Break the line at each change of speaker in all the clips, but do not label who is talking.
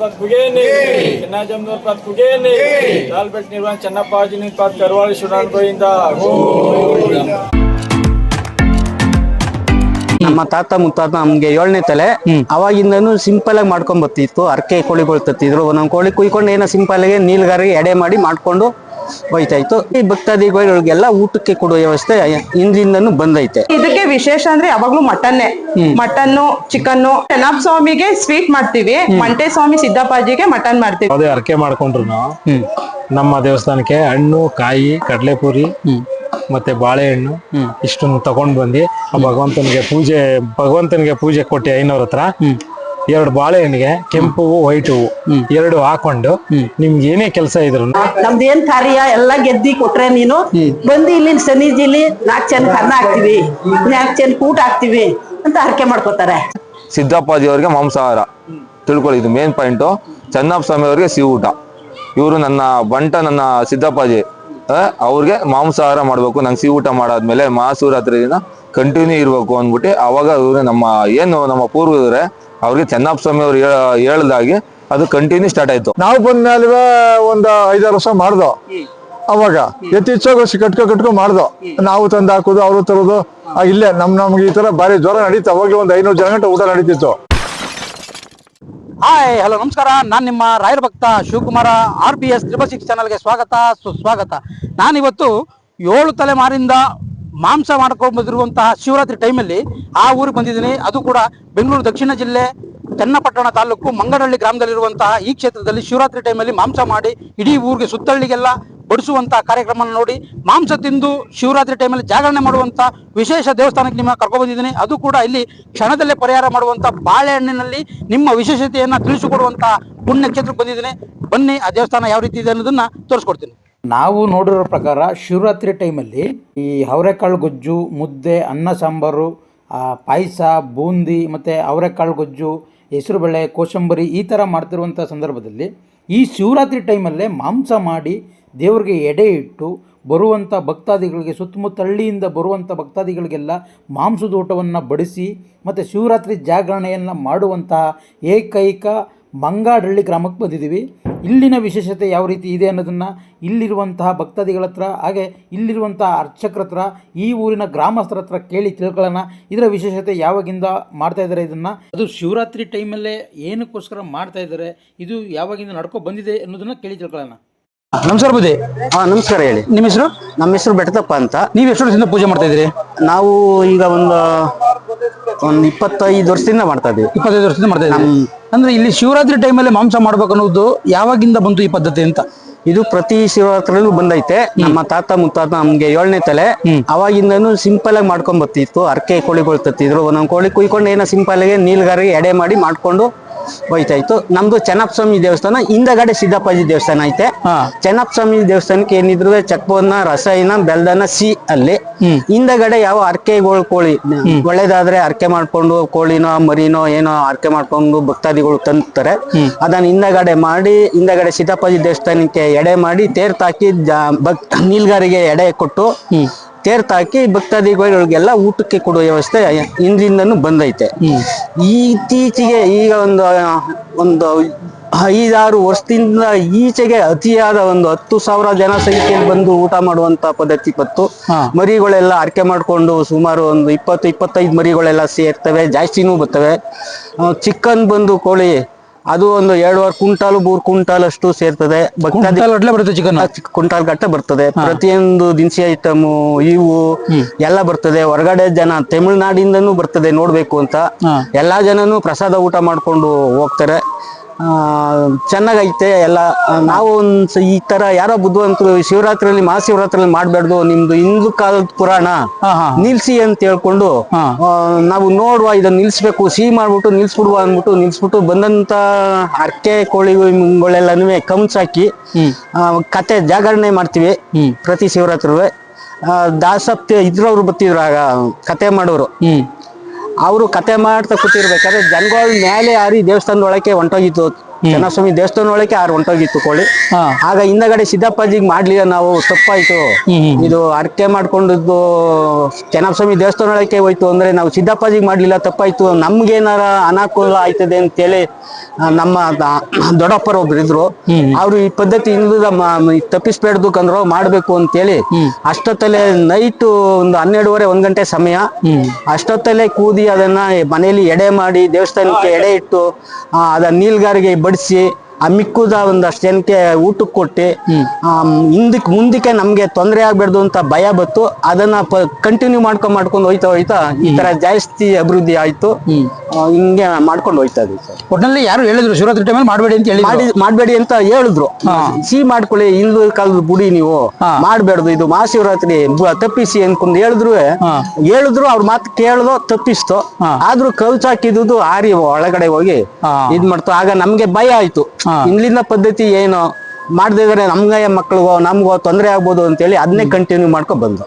ಪದ ಕುಗೇನಿ. ಚೆನ್ನಾಜಮ್ಮನವರ ಪದ ಕುಗೇನಿ. ಲಾಲ್ಬೆಟ್ ನಿರ್ವಹಣ ಚೆನ್ನಪ್ಪ ಅಜಿನ ಪದ ಕರುವಾಳಿ ಸುಡಾಣಿಂದ
ನಮ್ಮ ತಾತ ಮುತ್ತಾತ ನಮ್ಗೆ ಏಳನೇ ತಲೆ. ಅವಾಗಿಂದನು ಸಿಂಪಲ್ ಆಗಿ ಮಾಡ್ಕೊಂಡ್ ಬರ್ತಿತ್ತು. ಅರ್ಕೆ ಕೋಳಿಗಳು ತತ್ತಿದ್ರು ಒಂದೊಂದು ಕೋಳಿ ಕುಯ್ಕೊಂಡು ಏನೋ ಸಿಂಪಲ್ ಆಗಿ ನೀಲ್ಗಾರಿಗೆ ಎಡೆ ಮಾಡಿ ಮಾಡ್ಕೊಂಡು ಹೋಯ್ತಾ ಇತ್ತು ಈ ಭಕ್ತಾದಿಗಳಿಗೆಲ್ಲ ಊಟಕ್ಕೆ ಕೊಡುವ ವ್ಯವಸ್ಥೆ ಹಿಂದಿಂದನೂ ಬಂದೈತೆ.
ಇದಕ್ಕೆ ವಿಶೇಷ ಅಂದ್ರೆ ಯಾವಾಗ್ಲೂ ಮಟನ್ನೇ. ಮಟನ್ನು ಚಿಕನ್ನು ಚೆನ್ನಪ್ಪ ಸ್ವಾಮಿಗೆ ಸ್ವೀಟ್ ಮಾಡ್ತೀವಿ. ಮಂಟೆ ಸ್ವಾಮಿ ಸಿದ್ದಪ್ಪಾಜಿಗೆ ಮಟನ್ ಮಾಡ್ತೀವಿ.
ಅದೇ ಅರ್ಕೆ ಮಾಡ್ಕೊಂಡ್ರು ನಮ್ಮ ದೇವಸ್ಥಾನಕ್ಕೆ ಹಣ್ಣು ಕಾಯಿ ಕಡಲೆಪುರಿ ಮತ್ತೆ ಬಾಳೆಹಣ್ಣು ಇಷ್ಟನ್ನು ತಗೊಂಡ್ ಬಂದಿ ಆ ಭಗವಂತನಿಗೆ ಪೂಜೆ ಭಗವಂತನಿಗೆ ಪೂಜೆ ಕೊಟ್ಟಿ ಐನವ್ರ ಹತ್ರ ಎರಡು ಬಾಳೆಹಣ್ಣಿಗೆ ಕೆಂಪು ಹೂವು ವೈಟ್ ಹೂವು ಎರಡು ಹಾಕೊಂಡು ನಿಮ್ಗೆ ಏನೇ ಕೆಲಸ ಇದ್ರು.
ನಮ್ದೇನ್ ಕಾರ್ಯ? ಎಲ್ಲ ಗೆದ್ದಿ ಕೊಟ್ರೆ ನೀನು? ಬಂದು ಇಲ್ಲಿ ಸನ್ನಿಧಿಲಿ ನಾಲ್ಕು ಚೆನ್ನ ಕನ್ನ ಹಾಕ್ತಿವಿ. ನಾಲ್ಕು ಚೆನ್ನ ಕೂಟ ಹಾಕ್ತಿವಿ ಅಂತ ಹರಕೆ ಮಾಡ್ಕೋತಾರೆ.
ಸಿದ್ದಪ್ಪಾಜಿ ಅವರಿಗೆ ಮಾಂಸಾಹಾರ. ತಿಳ್ಕೊಳ್ಳಿ ಇದು ಮೇನ್ ಪಾಯಿಂಟು ಚನ್ನಪ್ಪ ಸ್ವಾಮಿ ಅವರಿಗೆ ಸಿಹಿ ಊಟ ಇವರು ನನ್ನ ಬಂಟ ನನ್ನ ಸಿದ್ದಪ್ಪಾಜಿ. ಆ, ಅವ್ರಿಗೆ ಮಾಂಸಾಹಾರ ಮಾಡಬೇಕು. ನಂಗೆ ಸಿಹಿ ಊಟ ಮಾಡಾದ್ಮೇಲೆ ಮಹಾಶಿವರಾತ್ರಿ ದಿನ ಕಂಟಿನ್ಯೂ ಇರಬೇಕು ಅಂದ್ಬಿಟ್ಟು ಅವಾಗ ಇವರು ನಮ್ಮ ಏನು ನಮ್ಮ ಪೂರ್ವಜರೇ ಅವ್ರಿಗೆ ಚೆನ್ನಪ್ಪಸ್ವಾಮಿ ಅವ್ರು ಹೇಳ- ಹೇಳ್ದಾಗೆ ಅದು ಕಂಟಿನ್ಯೂ ಸ್ಟಾರ್ಟ್ ಆಯ್ತು.
ನಾವು ಬಂದ್ಮೇಲೆ ಒಂದ್ ಐದಾರು ವರ್ಷ ಮಾಡ್ದೋ. ಅವಾಗ ಯಥೇಚ್ಛವಾಗಿ ಕಟ್ಕೊ ಕಟ್ಕೊ ಮಾಡ್ದೋ. ನಾವು ತಂದು ಹಾಕೋದು ಅವರು ತರೋದು ಇಲ್ಲೇ ನಮ್ ನಮ್ಗೆ ಈ ತರ ಬಾರಿ ಜ್ವರ ನಡೀತು. ಅವಾಗಲೇ ಒಂದ್ ಐನೂರು ಜನ ಗಂಟೆ ಊಟ ನಡೀತಿತ್ತು.
ಹಾಯ್ ಹಲೋ ನಮಸ್ಕಾರ. ನಾನು ನಿಮ್ಮ ರಾಯರ ಭಕ್ತ Shivakumara R P S triple six ಚಾನಲ್ಗೆ ಸ್ವಾಗತ ಸುಸ್ವಾಗತ. ನಾನಿವತ್ತು ಏಳು ತಲೆಮಾರಿಂದ ಮಾಂಸ ಮಾಡ್ಕೊಂಡು ಬಂದಿರುವಂತಹ ಶಿವರಾತ್ರಿ ಟೈಮಲ್ಲಿ ಆ ಊರಿಗೆ ಬಂದಿದ್ದೀನಿ. ಅದು ಕೂಡ ಬೆಂಗಳೂರು ದಕ್ಷಿಣ ಜಿಲ್ಲೆ ಚನ್ನಪಟ್ಟಣ ತಾಲೂಕು ಮಂಗನಹಳ್ಳಿ ಗ್ರಾಮದಲ್ಲಿರುವಂತಹ ಈ ಕ್ಷೇತ್ರದಲ್ಲಿ ಶಿವರಾತ್ರಿ ಟೈಮಲ್ಲಿ ಮಾಂಸ ಮಾಡಿ ಇಡೀ ಊರಿಗೆ ಸುತ್ತಳ್ಳಿಗೆಲ್ಲ ಬಡಿಸುವಂತಹ ಕಾರ್ಯಕ್ರಮ ನೋಡಿ ಮಾಂಸ ತಿಂದು ಶಿವರಾತ್ರಿ ಟೈಮಲ್ಲಿ ಜಾಗರಣೆ ಮಾಡುವಂಥ ವಿಶೇಷ ದೇವಸ್ಥಾನಕ್ಕೆ ನಿಮ್ಮ ಕರ್ಕೊಂಡು ಬಂದಿದ್ದೀನಿ. ಅದು ಕೂಡ ಇಲ್ಲಿ ಕ್ಷಣದಲ್ಲೇ ಪರಿಹಾರ ಮಾಡುವಂಥ ಬಾಳೆಹಣ್ಣಿನಲ್ಲಿ ನಿಮ್ಮ ವಿಶೇಷತೆಯನ್ನು ತಿಳಿಸಿಕೊಡುವಂತಹ ಪುಣ್ಯ ಕ್ಷೇತ್ರಕ್ಕೆ ಬಂದಿದ್ದೀನಿ. ಬನ್ನಿ, ಆ ದೇವಸ್ಥಾನ ಯಾವ ರೀತಿ ಇದೆ ಅನ್ನೋದನ್ನ ತೋರಿಸ್ಕೊಡ್ತೀನಿ.
ನಾವು ನೋಡಿರೋ ಪ್ರಕಾರ ಶಿವರಾತ್ರಿ ಟೈಮಲ್ಲಿ ಈ ಅವರೆಕಾಳು ಗೊಜ್ಜು, ಮುದ್ದೆ, ಅನ್ನ ಸಾಂಬಾರು ಪಾಯಸ, ಬೂಂದಿ ಮತ್ತು ಅವರೆಕಾಳು ಗೊಜ್ಜು, ಹೆಸರುಬೇಳೆ ಕೋಸಂಬರಿ ಈ ಥರ ಮಾಡ್ತಿರುವಂಥ ಸಂದರ್ಭದಲ್ಲಿ ಈ ಶಿವರಾತ್ರಿ ಟೈಮಲ್ಲೇ ಮಾಂಸ ಮಾಡಿ ದೇವರಿಗೆ ಎಡೆ ಇಟ್ಟು ಬರುವಂಥ ಭಕ್ತಾದಿಗಳಿಗೆ ಸುತ್ತಮುತ್ತ ಹಳ್ಳಿಯಿಂದ ಬರುವಂಥ ಭಕ್ತಾದಿಗಳಿಗೆಲ್ಲ ಮಾಂಸದ ಊಟವನ್ನು ಬಡಿಸಿ ಮತ್ತು ಶಿವರಾತ್ರಿ ಜಾಗರಣೆಯನ್ನು ಮಾಡುವಂತಹ ಏಕೈಕ ಮಂಗಾಡಹಳ್ಳಿ ಗ್ರಾಮಕ್ಕೆ ಬಂದಿದ್ದೀವಿ. ಇಲ್ಲಿನ ವಿಶೇಷತೆ ಯಾವ ರೀತಿ ಇದೆ ಅನ್ನೋದನ್ನು ಇಲ್ಲಿರುವಂತಹ ಭಕ್ತಾದಿಗಳ ಹತ್ರ, ಹಾಗೆ ಇಲ್ಲಿರುವಂತಹ ಅರ್ಚಕರ ಹತ್ರ, ಈ ಊರಿನ ಗ್ರಾಮಸ್ಥರ ಹತ್ರ ಕೇಳಿ ತಿಳ್ಕೊಳ್ಳೋಣ. ಇದರ ವಿಶೇಷತೆ ಯಾವಾಗಿಂದ ಮಾಡ್ತಾ ಇದ್ದಾರೆ ಇದನ್ನು? ಅದು ಶಿವರಾತ್ರಿ ಟೈಮಲ್ಲೇ ಏನಕ್ಕೋಸ್ಕರ ಮಾಡ್ತಾ ಇದ್ದಾರೆ? ಇದು ಯಾವಾಗಿಂದ ನಡ್ಕೊ ಬಂದಿದೆ ಅನ್ನೋದನ್ನು ಕೇಳಿ ತಿಳ್ಕೊಳ್ಳೋಣ.
ನಮಸ್ಕಾರ ಬುದ್ಧಿ.
ಹಾ ನಮಸ್ಕಾರ ಹೇಳಿ.
ನಿಮ್ಮ ಹೆಸರು?
ನಮ್ಮ ಹೆಸರು ಬೆಟ್ಟದಪ್ಪ ಅಂತ.
ನೀವು ಎಷ್ಟು ವರ್ಷದಿಂದ ಪೂಜೆ ಮಾಡ್ತಾ ಇದ್ದೀರಿ?
ನಾವು ಈಗ ಒಂದು ಒಂದ್ ಇಪ್ಪತ್ತೈದು ವರ್ಷದಿಂದ ಮಾಡ್ತಾ ಇದ್ದೀವಿ.
ಇಪ್ಪತ್ತೈದು ವರ್ಷದಿಂದ ಮಾಡ್ತಾ ಇದ್ದೀವಿ ಅಂದ್ರೆ ಇಲ್ಲಿ ಶಿವರಾತ್ರಿ ಟೈಮಲ್ಲಿ ಮಾಂಸ ಮಾಡ್ಬೇಕು ಅನ್ನೋದು ಯಾವಾಗಿಂದ ಬಂತು ಈ ಪದ್ಧತಿ ಅಂತ?
ಇದು ಪ್ರತಿ ಶಿವರಾತ್ರಿಯಲ್ಲೂ ಬಂದೈತೆ. ನಮ್ಮ ತಾತ ಮುತ್ತಾತ ನಮ್ಗೆ ಏಳನೇ ತಲೆ. ಅವಾಗಿಂದನು ಸಿಂಪಲ್ ಆಗಿ ಮಾಡ್ಕೊಂಡ್ ಬರ್ತಿತ್ತು. ಅರ್ಕೆ ಕೋಳಿಗಳು ತತ್ತಿದ್ರು ಒಂದೊಂದ್ ಕೋಳಿ ಕುಯ್ಕೊಂಡು ಏನೋ ಸಿಂಪಲ್ ಆಗಿ ನೀಲ್ಗಾರಿಗೆ ಎಡೆ ಮಾಡಿ ಮಾಡ್ಕೊಂಡು ಹೋಯ್ತಾ ಇತ್ತು. ನಮ್ದು ಚೆನ್ನಪ್ಪ ಸ್ವಾಮಿ ದೇವಸ್ಥಾನ ಹಿಂದಗಡೆ ಸಿದ್ದಪ್ಪಾಜಿ ದೇವಸ್ಥಾನ ಐತೆ. ಚೆನ್ನಪ್ಪ ಸ್ವಾಮಿ ದೇವಸ್ಥಾನಕ್ಕೆ ಏನಿದ್ರು ಚಕ್ಬನ್ನ ರಸಾಯನ ಬೆಲ್ದನ ಸಿ ಅಲ್ಲಿ. ಹಿಂದಗಡೆ ಯಾವ ಅರ್ಕೆಗಳು ಕೋಳಿ ಒಳ್ಳೇದಾದ್ರೆ ಅರ್ಕೆ ಮಾಡ್ಕೊಂಡು ಕೋಳಿನೋ ಮರಿನೋ ಏನೋ ಅರ್ಕೆ ಮಾಡ್ಕೊಂಡು ಭಕ್ತಾದಿಗಳು ತಂತಾರೆ ಅದನ್ನ ಹಿಂದಗಡೆ ಮಾಡಿ ಹಿಂದಗಡೆ ಸಿದ್ದಪ್ಪಾಜಿ ದೇವಸ್ಥಾನಕ್ಕೆ ಎಡೆ ಮಾಡಿ ತೇರ್ ತಾಕಿ ಭಕ್ ನೀಲ್ಗಾರಿಗೆ ಎಡೆ ಕೊಟ್ಟು ತೇರ್ ತಾಕಿ ಭಕ್ತಾದಿಗಳಿಗೆಲ್ಲ ಊಟಕ್ಕೆ ಕೊಡುವ ವ್ಯವಸ್ಥೆ ಹಿಂದಿಂದನೂ ಬಂದೈತೆ. ಇತ್ತೀಚೆಗೆ ಈಗ ಒಂದು ಒಂದು ಐದಾರು ವರ್ಷದಿಂದ ಈಚೆಗೆ ಅತಿಯಾದ ಒಂದು ಹತ್ತು ಸಾವಿರ ಜನ ಸಂಖ್ಯೆಯಲ್ಲಿ ಬಂದು ಊಟ ಮಾಡುವಂತ ಪದ್ಧತಿ ಬತ್ತು ಮರಿಗಳೆಲ್ಲ ಆರ್ಕೆ ಮಾಡಿಕೊಂಡು ಸುಮಾರು ಒಂದು ಇಪ್ಪತ್ತು ಇಪ್ಪತ್ತೈದು ಮರಿಗಳೆಲ್ಲ ಸೇರ್ತವೆ ಜಾಸ್ತಿನೂ ಬರ್ತವೆ. ಚಿಕನ್ ಬಂದು ಕೋಳಿ ಅದು ಒಂದು ಎರಡುವರೆ ಕುಂಟಾಲ್ ಮೂರು ಕುಂಟಾಲ್ ಅಷ್ಟು ಸೇರ್ತದೆ ಭಕ್ತಾದಿ
ಕುಂಟಾಲ್ ಗಟ್ಲೆ ಬರುತ್ತೆ ಚಿಕನ್
ಕುಂಟಾಲ್ ಗಟ್ಟ ಬರ್ತದೆ. ಪ್ರತಿಯೊಂದು ದಿನಸಿ ಐಟಮ್ ಇವು ಎಲ್ಲ ಬರ್ತದೆ. ಹೊರಗಡೆ ಜನ ತಮಿಳ್ನಾಡಿಂದನೂ ಬರ್ತದೆ ನೋಡ್ಬೇಕು ಅಂತ. ಎಲ್ಲಾ ಜನನು ಪ್ರಸಾದ ಊಟ ಮಾಡ್ಕೊಂಡು ಹೋಗ್ತಾರೆ. ಚೆನ್ನಾಗೈತೆ ಎಲ್ಲ. ನಾವು ಒಂದು ಈ ತರ ಯಾರೋ ಬುದ್ಧಿವಂತರು ಶಿವರಾತ್ರಿಯಲ್ಲಿ ಮಹಾಶಿವರಾತ್ರಿಯಲ್ಲಿ ಮಾಡಬಾರ್ದು ನಿಮ್ದು ಹಿಂದೂ ಕಾಲದ ಪುರಾಣ ನಿಲ್ಸಿ ಅಂತ ಹೇಳ್ಕೊಂಡು ನಾವು ನೋಡುವ ಇದನ್ನ ನಿಲ್ಸ್ಬೇಕು ಸಿಹಿ ಮಾಡ್ಬಿಟ್ಟು ನಿಲ್ಸ್ಬಿಡುವ ಅಂದ್ಬಿಟ್ಟು ನಿಲ್ಸ್ಬಿಟ್ಟು ಬಂದಂತ ಅರ್ಕೆ ಕೋಳಿಗಳೆಲ್ಲನೂ ಕಂಸಾಕಿ ಹಾಕಿ ಕತೆ ಜಾಗರಣೆ ಮಾಡ್ತೀವಿ ಪ್ರತಿ ಶಿವರಾತ್ರಿ ದಾಸಪ್ತಿ ಇದ್ರವ್ರು ಬರ್ತಿದ್ರು ಆಗ ಕತೆ ಮಾಡೋರು. ಅವರು ಕತೆ ಮಾಡ್ತಾ ಕೂತಿರ್ಬೇಕಾದ್ರೆ ಜನಗಳ ಮೇಲೆ ಹಾರಿ ದೇವಸ್ಥಾನದ ಒಳಕ್ಕೆ ಹೊಂಟೋಗಿತ್ತು. ಚೆನ್ನಸ್ವಾಮಿ ದೇವಸ್ಥಾನ ಒಳಗೆ ಆರು ಹೊಂಟೋಗಿತ್ತು ಕೋಳಿ ಆಗ ಹಿಂದಗಡೆ ಸಿದ್ದಪ್ಪಾಜಿಗೆ ಮಾಡ್ಲಿಲ್ಲ ನಾವು ತಪ್ಪಾಯ್ತು. ಇದು ಅರ್ಕೆ ಮಾಡ್ಕೊಂಡಿದ್ದು ಚೆನ್ನಸ್ವಾಮಿ ದೇವಸ್ಥಾನ ಒಳಗೆ ಹೋಯ್ತು ಅಂದ್ರೆ ನಾವು ಸಿದ್ದಪ್ಪಾಜಿಗೆ ಮಾಡ್ಲಿಲ್ಲ ತಪ್ಪಾಯ್ತು. ನಮ್ಗೇನಾರ ಅನಾಕೂಲ ಆಯ್ತದೆ ಅಂತೇಳಿ ಹೇಳಿ ನಮ್ಮ ದೊಡ್ಡಪ್ಪರ ಒಬ್ರು ಇದ್ರು. ಅವ್ರು ಈ ಪದ್ಧತಿ ಇಲ್ಲದ ತಪ್ಪಿಸ್ಬೇಡ್ದು ಕಂದ್ರು ಮಾಡ್ಬೇಕು ಅಂತೇಳಿ ಅಷ್ಟೊತ್ತಲ್ಲೇ ನೈಟ್ ಒಂದು ಹನ್ನೆರಡುವರೆ ಒಂದ್ ಗಂಟೆ ಸಮಯ ಅಷ್ಟೊತ್ತಲ್ಲೇ ಕೂದಿ ಅದನ್ನ ಮನೆಯಲ್ಲಿ ಎಡೆ ಮಾಡಿ ದೇವಸ್ಥಾನಕ್ಕೆ ಎಡೆ ಇಟ್ಟು ಅದ ನೀಲ್ಗಾರಿಗೆ ಬಡಿಸಿ ಆ ಮಿಕ್ಕುದ ಒಂದಷ್ಟು ಜನಕ್ಕೆ ಊಟಕ್ಕೆ ಕೊಟ್ಟು ಹಿಂದಕ್ಕೆ ಮುಂದಕ್ಕೆ ನಮ್ಗೆ ತೊಂದರೆ ಆಗ್ಬೇಡ್ದು ಅಂತ ಭಯ ಬತ್ತು ಅದನ್ನ ಕಂಟಿನ್ಯೂ ಮಾಡ್ಕೊಂಡ್ ಮಾಡ್ಕೊಂಡು ಹೋಯ್ತಾ ಹೋಯ್ತಾ ಈ ತರ ಜಾಸ್ತಿ ಅಭಿವೃದ್ಧಿ ಆಯ್ತು. ಹಿಂಗೆ ಮಾಡ್ಕೊಂಡು ಹೋಯ್ತಾ ಇದೆ ಸರ್.
ಒಟ್ಟಿನಲ್ಲಿ ಯಾರು ಹೇಳಿದ್ರು ಶಿವರಾತ್ರಿ ಟೈಮಲ್ಲಿ ಮಾಡಬೇಡಿ ಅಂತ ಹೇಳಿ
ಮಾಡಿ ಮಾಡಬೇಡಿ ಅಂತ ಹೇಳಿದ್ರು. ಸಿ ಮಾಡ್ಕೊಳ್ಳಿ ಹಿಂದೂ ಕಾಲದ ಬುಡಿ ನೀವು. ಮಾಡಬೇಡ್ದು ಇದು ಮಹಾಶಿವರಾತ್ರಿ ತಪ್ಪಿಸಿ ಅನ್ಕೊಂಡು ಹೇಳಿದ್ರು. ಹೇಳಿದ್ರು ಅವ್ರ ಮಾತು ಕೇಳ್ದೋ ತಪ್ಪಿಸ್ತು. ಆದ್ರೂ ಕೌಚ್ ಹಾಕಿದ್ದು ಆರಿ ಒಳಗಡೆ ಹೋಗಿ ಇದ್ ಮಾಡ್ತು. ಆಗ ನಮ್ಗೆ ಭಯ ಆಯ್ತು. ಇಲ್ಲಿಂದ ಪದ್ಧತಿ ಏನು? ಮಾಡದಿದ್ರೆ ನಮ್ಗೆ ಮಕ್ಳಿಗೋ ನಮ್ಗೋ ತೊಂದರೆ ಆಗ್ಬೋದು ಅಂತೇಳಿ ಅದನ್ನೇ ಕಂಟಿನ್ಯೂ ಮಾಡ್ಕೊಂಡ್ ಬಂದು.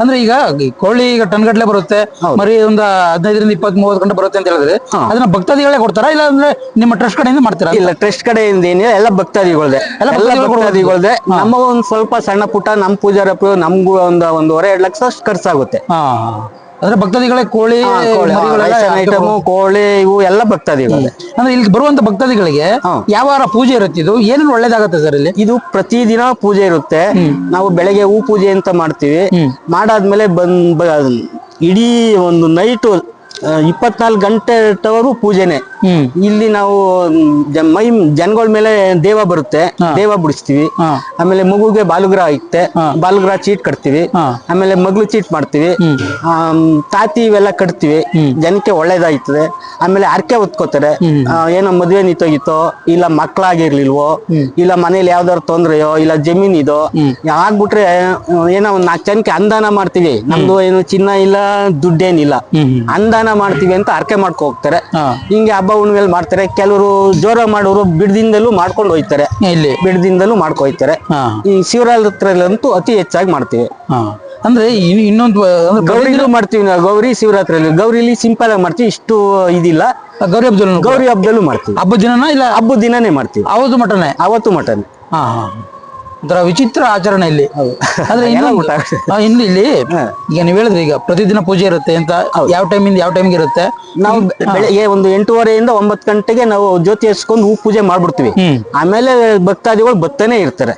ಅಂದ್ರೆ ಈಗ ಕೋಳಿ ಈಗ ಟನ್ ಗಟ್ಲೆ ಬರುತ್ತೆ ಮರಿ ಒಂದ್ ಹದಿನೈದರಿಂದ ಇಪ್ಪತ್ತ್ ಮೂವತ್ತು ಗಂಟೆ ಬರುತ್ತೆ ಅಂತ ಹೇಳಿದ್ರೆ ಅದನ್ನ ಭಕ್ತಾದಿಗಳೇ ಕೊಡ್ತಾರಾ? ಇಲ್ಲ ಅಂದ್ರೆ ನಿಮ್ಮ ಟ್ರಸ್ಟ್ ಕಡೆಯಿಂದ ಮಾಡ್ತೀರಾ?
ಇಲ್ಲ ಟ್ರಸ್ಟ್ ಕಡೆಯಿಂದ ಏನಿಲ್ಲ ಎಲ್ಲ ಭಕ್ತಾದಿಗಳದೆ.
ಎಲ್ಲ
ಎಲ್ಲ
ಭಕ್ತಾದಿಗಳು
ಭಕ್ತಾದಿಗಳ್ದೆ. ನಮ್ಮ ಒಂದ್ ಸ್ವಲ್ಪ ಸಣ್ಣ ಪುಟ್ಟ ನಮ್ ಪೂಜಾರಪ್ಪ ನಮ್ಗೂ ಒಂದ್ ಒಂದೂವರೆ ಎರಡ್ ಲಕ್ಷ ಅಷ್ಟು ಖರ್ಚಾಗುತ್ತೆ.
ಅಂದ್ರೆ ಭಕ್ತಾದಿಗಳೇ ಕೋಳಿ ಮರಿಗಳೆಲ್ಲ
ಐಟಮ್ ಕೋಳಿ ಇವು ಎಲ್ಲ ಭಕ್ತಾದಿಗಳು
ಅಂದ್ರೆ ಇಲ್ಲಿ ಬರುವಂತ ಭಕ್ತಾದಿಗಳಿಗೆ ಯಾವಾರ ಪೂಜೆ ಇರುತ್ತೆ ಇದು? ಏನೇನು ಒಳ್ಳೇದಾಗತ್ತೆ ಸರ್ ಇಲ್ಲಿ?
ಇದು ಪ್ರತಿದಿನ ಪೂಜೆ ಇರುತ್ತೆ. ನಾವು ಬೆಳಗ್ಗೆ ಹೂ ಪೂಜೆ ಅಂತ ಮಾಡ್ತೀವಿ. ಮಾಡಾದ್ಮೇಲೆ ಬಂದ್ ಬ- ಇಡೀ ಒಂದು ನೈಟ್ ಇಪ್ಪತ್ನಾಲ್ಕು ಗಂಟೆ ಟವರು ಪೂಜೆನೆ ಇಲ್ಲಿ ನಾವು ಮ್, ಜ- ಮೈ ಜನಗಳ ಮೇಲೆ ದೇವ ಬರುತ್ತೆ. ದೇವ ಬಿಡಿಸ್ತೀವಿ. ಆಮೇಲೆ ಮಗುಗೆ ಬಾಲುಗ್ರಹ ಇತ್ತೆ ಬಾಲುಗ್ರಹ ಚೀಟ್ ಕಟ್ತೀವಿ. ಆಮೇಲೆ ಮಗಳು ಚೀಟ್ ಮಾಡ್ತೀವಿ. ಆಮ್, ತಾತಿ ಇವೆಲ್ಲ ಕಟ್ತೀವಿ. ಜನಕ್ಕೆ ಒಳ್ಳೇದಾಯ್ತದೆ. ಆಮೇಲೆ ಅರ್ಕೆ ಹೊತ್ಕೋತಾರೆ. ಆ, ಏನೋ ಮದುವೆ ನಿಂತೋಗಿತ್ತೋ ಇಲ್ಲ ಮಕ್ಕಳಾಗಿರ್ಲಿಲ್ವೋ ಇಲ್ಲ ಮನೇಲಿ ಯಾವ್ದಾದ್ರು ತೊಂದ್ರೆಯೋ ಇಲ್ಲ ಜಮೀನ್ ಇದೋ ಆಗ್ಬಿಟ್ರೆ ಆ, ಏನೋ ಒಂದ್ ನಾಲ್ಕು ಜನಕ್ಕೆ ಅಂದಾನ ಮಾಡ್ತೀವಿ. ನಮ್ದು ಏನು ಚಿನ್ನ ಇಲ್ಲ ದುಡ್ಡೇನಿಲ್ಲ. ಅನುದಾನ ಮಾಡ್ತೀವಿ ಅಂತ ಅರ್ಕೆ ಮಾಡ್ಕೊ ಹೋಗ್ತಾರೆ. ಹಿಂಗೆ ಹಬ್ಬ ಹುಣ್ಣಿಮೆಲ್ ಮಾಡ್ತಾರೆ. ಕೆಲವರು ಜೋರ ಮಾಡೋರು ಬಿಡದಿಂದಲೂ ಮಾಡ್ಕೊಂಡು ಹೋಯ್ತಾರೆ.
ಇಲ್ಲಿ.
ಬಿಡದಿಂದಲೂ ಮಾಡ್ಕೊಯ್ತಾರೆ ಈ ಶಿವರಾತ್ರಿಯಲ್ಲಂತೂ ಅತಿ ಹೆಚ್ಚಾಗಿ ಮಾಡ್ತೀವಿ.
ಅಂದ್ರೆ ಇನ್- ಇನ್ನೊಂದು ಅಂದ್ರೆ
ಗೌರಿಲೂ ಮಾಡ್ತೀವಿ ನಾವು. ಗೌರಿ ಶಿವರಾತ್ರಿಯಲ್ಲಿ. ಗೌರಿಲಿ ಸಿಂಪಲ್ ಆಗಿ ಮಾಡ್ತೀವಿ. ಇಷ್ಟು ಇದಿಲ್ಲ.
ಗೌರಿ ಹಬ್ಬದಲ್ಲೂ
ಗೌರಿ ಹಬ್ಬದಲ್ಲೂ ಮಾಡ್ತೀವಿ.
ಹಬ್ಬದ ದಿನನ ಇಲ್ಲ?
ಹಬ್ಬದ ದಿನನೇ ಮಾಡ್ತೀವಿ.
ಅವತ್ತು ಮಟನೆ
ಅವತ್ತು ಮಟನ್
ಹಾ ಹಾ. ಒಂಥರ ವಿಚಿತ್ರ ಆಚರಣೆ ಇಲ್ಲಿ. ಅಂದ್ರೆ ಇನ್ನು ಇಲ್ಲಿ ಈಗ ನೀವ್ ಹೇಳಿದ್ರಿ ಈಗ ಪ್ರತಿದಿನ ಪೂಜೆ ಇರುತ್ತೆ ಅಂತ ಯಾವ ಟೈಮಿಂದ ಯಾವ ಟೈಮ್ಗೆ ಇರುತ್ತೆ?
ನಾವು ಬೆಳಿಗ್ಗೆ ಬೆಳಗ್ಗೆ ಒಂದು ಎಂಟೂವರೆಯಿಂದ ಒಂಬತ್ತು ಗಂಟೆಗೆ ನಾವು ಜ್ಯೋತಿ ಹಚ್ಕೊಂಡು ಹೂ ಪೂಜೆ ಮಾಡ್ಬಿಡ್ತೀವಿ. ಆಮೇಲೆ ಭಕ್ತಾದಿಗಳು ಬರ್ತಾನೆ ಇರ್ತಾರೆ.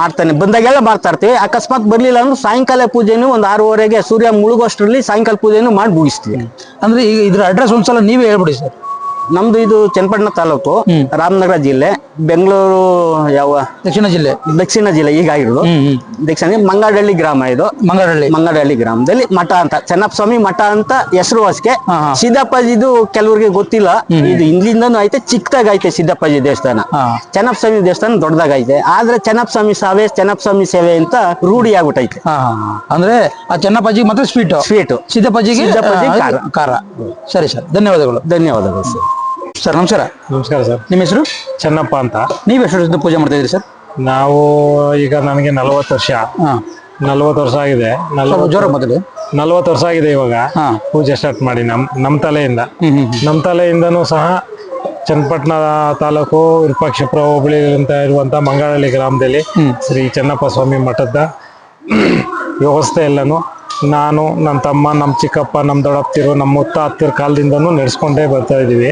ಮಾಡ್ತಾನೆ. ಬಂದಾಗೆಲ್ಲ ಮಾಡ್ತಾ ಇರ್ತೀವಿ. ಅಕಸ್ಮಾತ್ ಬರ್ಲಿಲ್ಲ ಅಂದ್ರೆ ಸಾಯಂಕಾಲ ಪೂಜೆನು ಒಂದು ಆರೂವರೆಗೆ ಸೂರ್ಯ ಮುಳುಗೋಷ್ಟರಲ್ಲಿ ಸಾಯಂಕಾಲ ಪೂಜೆನು ಮಾಡಿ ಮುಗಿಸ್ತೀವಿ.
ಅಂದ್ರೆ ಈಗ ಇದ್ರ ಅಡ್ರೆಸ್ ಒಂದ್ಸಲ ನೀವೇ ಹೇಳ್ಬಿಡಿ ಸರ್.
ನಮ್ದು ಇದು ಚನ್ನಪಟ್ಟಣ ತಾಲೂಕು ರಾಮನಗರ ಜಿಲ್ಲೆ ಬೆಂಗಳೂರು ಯಾವ?
ದಕ್ಷಿಣ ಜಿಲ್ಲೆ.
ದಕ್ಷಿಣ ಜಿಲ್ಲೆ ಈಗ ಆಗಿರೋದು. ದಕ್ಷಿಣ ಮಂಗಾಡಳ್ಳಿ ಗ್ರಾಮ ಇದು.
ಮಂಗಳಹಳ್ಳಿ
ಮಂಗಾಡಳ್ಳಿ ಗ್ರಾಮದಲ್ಲಿ ಮಠ ಅಂತ ಚೆನ್ನಪ್ಪ ಸ್ವಾಮಿ ಮಠ ಅಂತ ಹೆಸರು ಸಿದ್ದಪ್ಪಾಜಿ ಇದು ಕೆಲವರಿಗೆ ಗೊತ್ತಿಲ್ಲ. ಇದು ಹಿಂದಿಂದನೂ ಐತೆ ಚಿಕ್ಕದಾಗ ಐತೆ ಸಿದ್ದಪ್ಪಾಜಿ ದೇವಸ್ಥಾನ. ಚೆನ್ನಪ್ಪ ಸ್ವಾಮಿ ದೇವಸ್ಥಾನ ದೊಡ್ಡದಾಗೈತೆ. ಆದ್ರೆ ಚೆನ್ನಪ್ಪ ಸ್ವಾಮಿ ಸಾವೆ ಚೆನ್ನಪ್ಪ ಸ್ವಾಮಿ ಸೇವೆ ಅಂತ ರೂಢಿ ಆಗ್ಬಿಟ್ಟೈತೆ.
ಅಂದ್ರೆ ಆ ಚೆನ್ನಪ್ಪಾಜಿ ಮತ್ತೆ ಸ್ವೀಟ್?
ಸ್ವೀಟ್. ಸಿದ್ದಪ್ಪಾಜಿ
ಸಿದ್ದಪ್ಪಾಜಿ.
ಖಾರ.
ಸರಿ ಸರ್. ಧನ್ಯವಾದಗಳು.
ಧನ್ಯವಾದಗಳು ಸರ್.
ಸರ್ ನಮಸ್ಕಾರ.
ನಮಸ್ಕಾರ ಸರ್.
ನಿಮ್ಮ ಹೆಸರು?
ಚೆನ್ನಪ್ಪ ಅಂತ.
ನೀವು ಎಷ್ಟು ವರ್ಷದಿಂದ ಪೂಜೆ ಮಾಡ್ತಾ ಇದ್ರಿ ಸರ್?
ನಾವು ಈಗ ನನಗೆ ನಲವತ್ತು ವರ್ಷ. ನಲವತ್ತು ವರ್ಷ ಆಗಿದೆ.
ಜೋರ ಮೊದಲು
ನಲವತ್ತು ವರ್ಷ ಆಗಿದೆ ಇವಾಗ ಪೂಜೆ ಸ್ಟಾರ್ಟ್ ಮಾಡಿ ನಮ್ ನಮ್ ತಲೆಯಿಂದ. ನಮ್ ತಲೆಯಿಂದನೂ ಸಹ ಚನ್ನಪಟ್ಟಣ ತಾಲೂಕು ವಿರೂಪಾಕ್ಷಪುರ ಹೋಬಳಿ ಅಂತ ಇರುವಂತ ಮಂಗಳಹಳ್ಳಿ ಗ್ರಾಮದಲ್ಲಿ ಶ್ರೀ ಚನ್ನಪ್ಪ ಸ್ವಾಮಿ ಮಠದ ವ್ಯವಸ್ಥೆ ಎಲ್ಲನೂ ನಾನು ನಮ್ಮ ತಮ್ಮ ನಮ್ಮ ಚಿಕ್ಕಪ್ಪ ನಮ್ಮ ದೊಡ್ಡಪ್ಪತಿರು ನಮ್ಮ ಮುತ್ತ ಹತ್ತಿರ ಕಾಲದಿಂದನೂ ನಡೆಸ್ಕೊಂಡೇ ಬರ್ತಾ ಇದೀವಿ